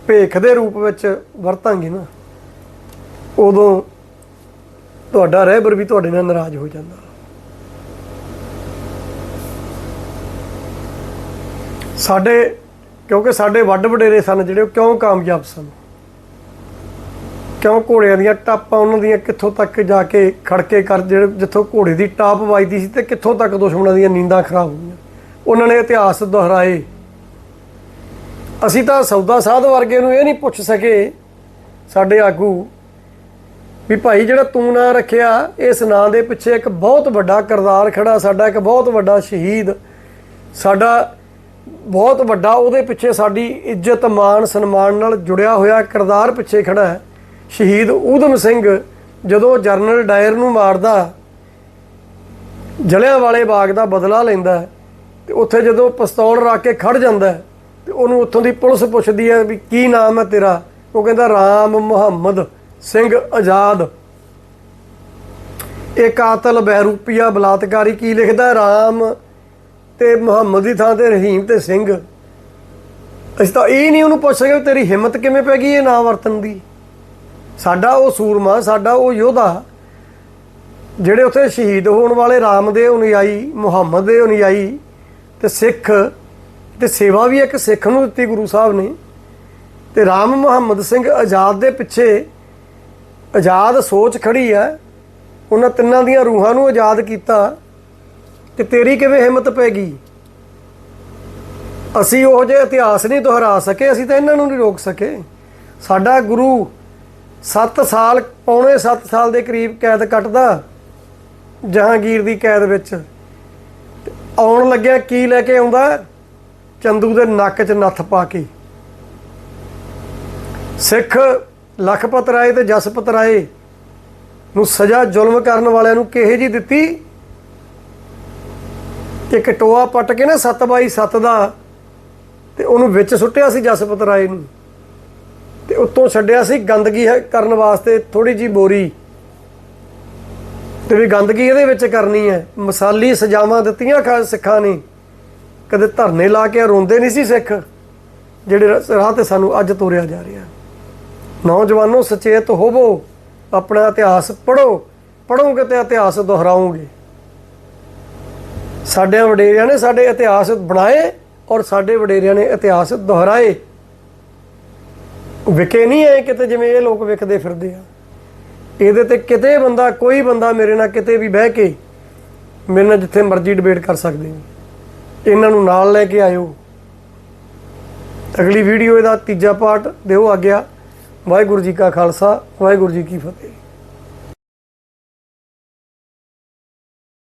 ਭੇਖ ਦੇ ਰੂਪ ਵਿੱਚ ਵਰਤਾਂਗੇ ਨਾ, ਉਦੋਂ ਤੁਹਾਡਾ ਰਹਿਬਰ ਵੀ ਤੁਹਾਡੇ ਨਾਲ ਨਾਰਾਜ਼ ਹੋ ਜਾਂਦਾ। ਸਾਡੇ, ਕਿਉਂਕਿ ਸਾਡੇ ਵੱਡ ਵਡੇਰੇ ਸਨ ਜਿਹੜੇ, ਉਹ ਕਿਉਂ ਕਾਮਯਾਬ ਸਨ? ਕਿਉਂ ਘੋੜਿਆਂ ਦੀਆਂ ਟਾਪਾਂ ਉਹਨਾਂ ਦੀਆਂ ਕਿੱਥੋਂ ਤੱਕ ਜਾ ਕੇ ਖੜਕੇ ਕਰ, ਜਿਹੜੇ ਜਿੱਥੋਂ ਘੋੜੇ ਦੀ ਟਾਪ ਵੱਜਦੀ ਸੀ ਤੇ ਕਿੱਥੋਂ ਤੱਕ ਦੁਸ਼ਮਣਾਂ ਦੀਆਂ ਨੀਂਦਾਂ ਖਰਾਬ ਹੋਈਆਂ? ਉਹਨਾਂ ਨੇ ਇਤਿਹਾਸ ਦੁਹਰਾਏ ਅਸੀਂ ਤਾਂ ਸੌਦਾ ਸਾਧ ਵਰਗੇ ਨੂੰ ਇਹ ਨਹੀਂ ਪੁੱਛ ਸਕੇ ਸਾਡੇ ਆਗੂ ਵੀ ਭਾਈ ਜਿਹੜਾ ਤੂੰ ਨਾਂ ਰੱਖਿਆ ਇਸ ਨਾਂ ਦੇ ਪਿੱਛੇ ਇੱਕ ਬਹੁਤ ਵੱਡਾ ਕਿਰਦਾਰ ਖੜਾ ਸਾਡਾ ਇੱਕ ਬਹੁਤ ਵੱਡਾ ਸ਼ਹੀਦ ਸਾਡਾ ਬਹੁਤ ਵੱਡਾ ਉਹਦੇ ਪਿੱਛੇ ਸਾਡੀ ਇੱਜ਼ਤ ਮਾਣ ਸਨਮਾਨ ਨਾਲ ਜੁੜਿਆ ਹੋਇਆ ਕਿਰਦਾਰ ਪਿੱਛੇ ਖੜਾ ਹੈ ਸ਼ਹੀਦ ਊਧਮ ਸਿੰਘ ਜਦੋਂ ਜਰਨਲ ਡਾਇਰ ਨੂੰ ਮਾਰਦਾ ਜਲਿਆਂ ਵਾਲੇ ਬਾਗ ਦਾ ਬਦਲਾ ਲੈਂਦਾ ਹੈ, ਤੇ ਉੱਥੇ ਜਦੋਂ ਪਿਸਤੌਲ ਰੱਖ ਕੇ ਖੜ ਜਾਂਦਾ ਤੇ ਉਹਨੂੰ ਉੱਥੋਂ ਦੀ ਪੁਲਿਸ ਪੁੱਛਦੀ ਹੈ ਵੀ ਕੀ ਨਾਮ ਹੈ ਤੇਰਾ? ਉਹ ਕਹਿੰਦਾ, ਰਾਮ ਮੁਹੰਮਦ ਸਿੰਘ ਆਜ਼ਾਦ। ਇਹ ਕਾਤਲ ਬਹਿਰੂਪੀਆ ਬਲਾਤਕਾਰੀ ਕੀ ਲਿਖਦਾ? ਰਾਮ ਤੇ ਮੁਹੰਮਦ ਦੀ ਥਾਂ ਤੇ, ਰਹੀਮ ਤੇ ਸਿੰਘ। ਅਸੀਂ ਤਾਂ ਇਹ ਨਹੀਂ ਉਹਨੂੰ ਪੁੱਛ ਸਕੇ ਵੀ ਤੇਰੀ ਹਿੰਮਤ ਕਿਵੇਂ ਪੈ ਗਈ ਇਹ ਨਾਂ ਵਰਤਣ ਦੀ? ਸਾਡਾ ਉਹ ਸੂਰਮਾ, ਸਾਡਾ ਉਹ ਯੋਧਾ, ਜਿਹੜੇ ਉੱਥੇ ਸ਼ਹੀਦ ਹੋਣ ਵਾਲੇ ਰਾਮ ਦੇ ਅਨੁਯਾਈ ਮੁਹੰਮਦ ਦੇ ਅਨੁਯਾਈ ਤੇ ਸਿੱਖ ਤੇ ਸੇਵਾ ਵੀ ਇੱਕ ਸਿੱਖ ਨੂੰ ਦਿੱਤੀ ਗੁਰੂ ਸਾਹਿਬ ਨੇ। ਤੇ ਰਾਮ ਮੁਹੰਮਦ ਸਿੰਘ ਆਜ਼ਾਦ ਦੇ ਪਿੱਛੇ ਆਜ਼ਾਦ ਸੋਚ ਖੜੀ ਹੈ। ਉਹਨਾਂ ਤਿੰਨਾਂ ਦੀਆਂ ਰੂਹਾਂ ਨੂੰ ਆਜ਼ਾਦ ਕੀਤਾ। ਤੇ ਤੇਰੀ ਕਿਵੇਂ ਹਿੰਮਤ ਪੈ ਗਈ? ਅਸੀਂ ਉਹ ਜਿਹੇ ਇਤਿਹਾਸ ਨਹੀਂ ਦੁਹਰਾ ਸਕੇ, ਅਸੀਂ ਤਾਂ ਇਹਨਾਂ ਨੂੰ ਨਹੀਂ ਰੋਕ ਸਕੇ। ਸਾਡਾ ਗੁਰੂ 7 ਸਾਲ, ਪੌਣੇ 7 ਸਾਲ ਦੇ ਕਰੀਬ ਕੈਦ ਕੱਟਦਾ ਜਹਾਂਗੀਰ ਦੀ ਕੈਦ ਵਿੱਚ। ਆਉਣ ਲੱਗਿਆ ਕੀ ਲੈ ਕੇ ਆਉਂਦਾ? ਚੰਦੂ ਦੇ ਨੱਕ 'ਚ ਨੱਥ ਪਾ ਕੇ। ਸਿੱਖ ਲਖਪਤ ਰਾਏ ਤੇ ਜਸਪਤ ਰਾਏ ਨੂੰ ਸਜ਼ਾ ਜ਼ੁਲਮ ਕਰਨ ਵਾਲਿਆਂ ਨੂੰ ਕਿਹੇ ਜੀ ਦਿੱਤੀ? ਇੱਕ ਕਟੋਆ ਪੱਟ ਕੇ ਨਾ 7 ਬਾਈ 7 ਦਾ ਤੇ ਉਹਨੂੰ ਵਿੱਚ ਸੁੱਟਿਆ ਸੀ ਜਸਪਤ ਰਾਏ ਨੂੰ। ਤੇ ਉੱਤੋਂ ਛੱਡਿਆ ਸੀ ਗੰਦਗੀ ਹੈ- ਕਰਨ ਵਾਸਤੇ ਥੋੜੀ ਜੀ ਬੋਰੀ। ਤੇ ਵੀ ਗੰਦਗੀ ਇਹਦੇ ਵਿੱਚ ਕਰਨੀ ਹੈ। ਮਸਾਲੀ ਸਜ਼ਾਵਾਂ ਦਿੱਤੀਆਂ ਖਾ ਸਿੱਖਾਂ ਨੇ। ਕਦੇ ਧਰਨੇ ਲਾ ਕੇ ਰੋਂਦੇ ਨਹੀਂ ਸੀ ਸਿੱਖ, ਜਿਹੜੇ ਰ- ਰਾਹ ਤੇ ਸਾਨੂੰ ਅੱਜ ਤੋਰਿਆ ਜਾ ਰਿਹਾ। ਨੌਜਵਾਨੋ ਸੁਚੇਤ ਹੋਵੋ, ਆਪਣਾ ਇਤਿਹਾਸ ਪੜੋ ਪੜੋਗੇ ਤੇ ਇਤਿਹਾਸ ਦੁਹਰਾਓਗੇ। ਸਾਡੇ ਵਡੇਰਿਆਂ ਨੇ ਸਾਡੇ ਇਤਿਹਾਸ ਬਣਾਏ ਔਰ ਸਾਡੇ ਵਡੇਰਿਆਂ ਨੇ ਇਤਿਹਾਸ ਦੁਹਰਾਏ। ਵਿਕੇ ਨਹੀਂ ਹੈ ਕਿਤੇ ਜਿਵੇਂ ਇਹ ਲੋਕ ਵਿਕਦੇ ਫਿਰਦੇ ਆ। ਇਹਦੇ ਤੇ ਕਿਤੇ ਬੰਦਾ, ਕੋਈ ਬੰਦਾ ਮੇਰੇ ਨਾਲ ਕਿਤੇ ਵੀ ਬਹਿ ਕੇ ਮੇਰੇ ਨਾਲ ਜਿੱਥੇ ਮਰਜ਼ੀ ਡਿਬੇਟ ਕਰ ਸਕਦੇ ਨੇ। ਇਹਨਾਂ ਨੂੰ ਨਾਲ ਲੈ ਕੇ ਆਇਓ। ਅਗਲੀ ਵੀਡੀਓ ਇਹਦਾ ਤੀਜਾ ਪਾਰਟ ਦਿਓ ਆਗਿਆ। ਵਾਹਿਗੁਰੂ ਜੀ ਕਾ ਖਾਲਸਾ, ਵਾਹਿਗੁਰੂ ਜੀ ਕੀ ਫਤਿਹ।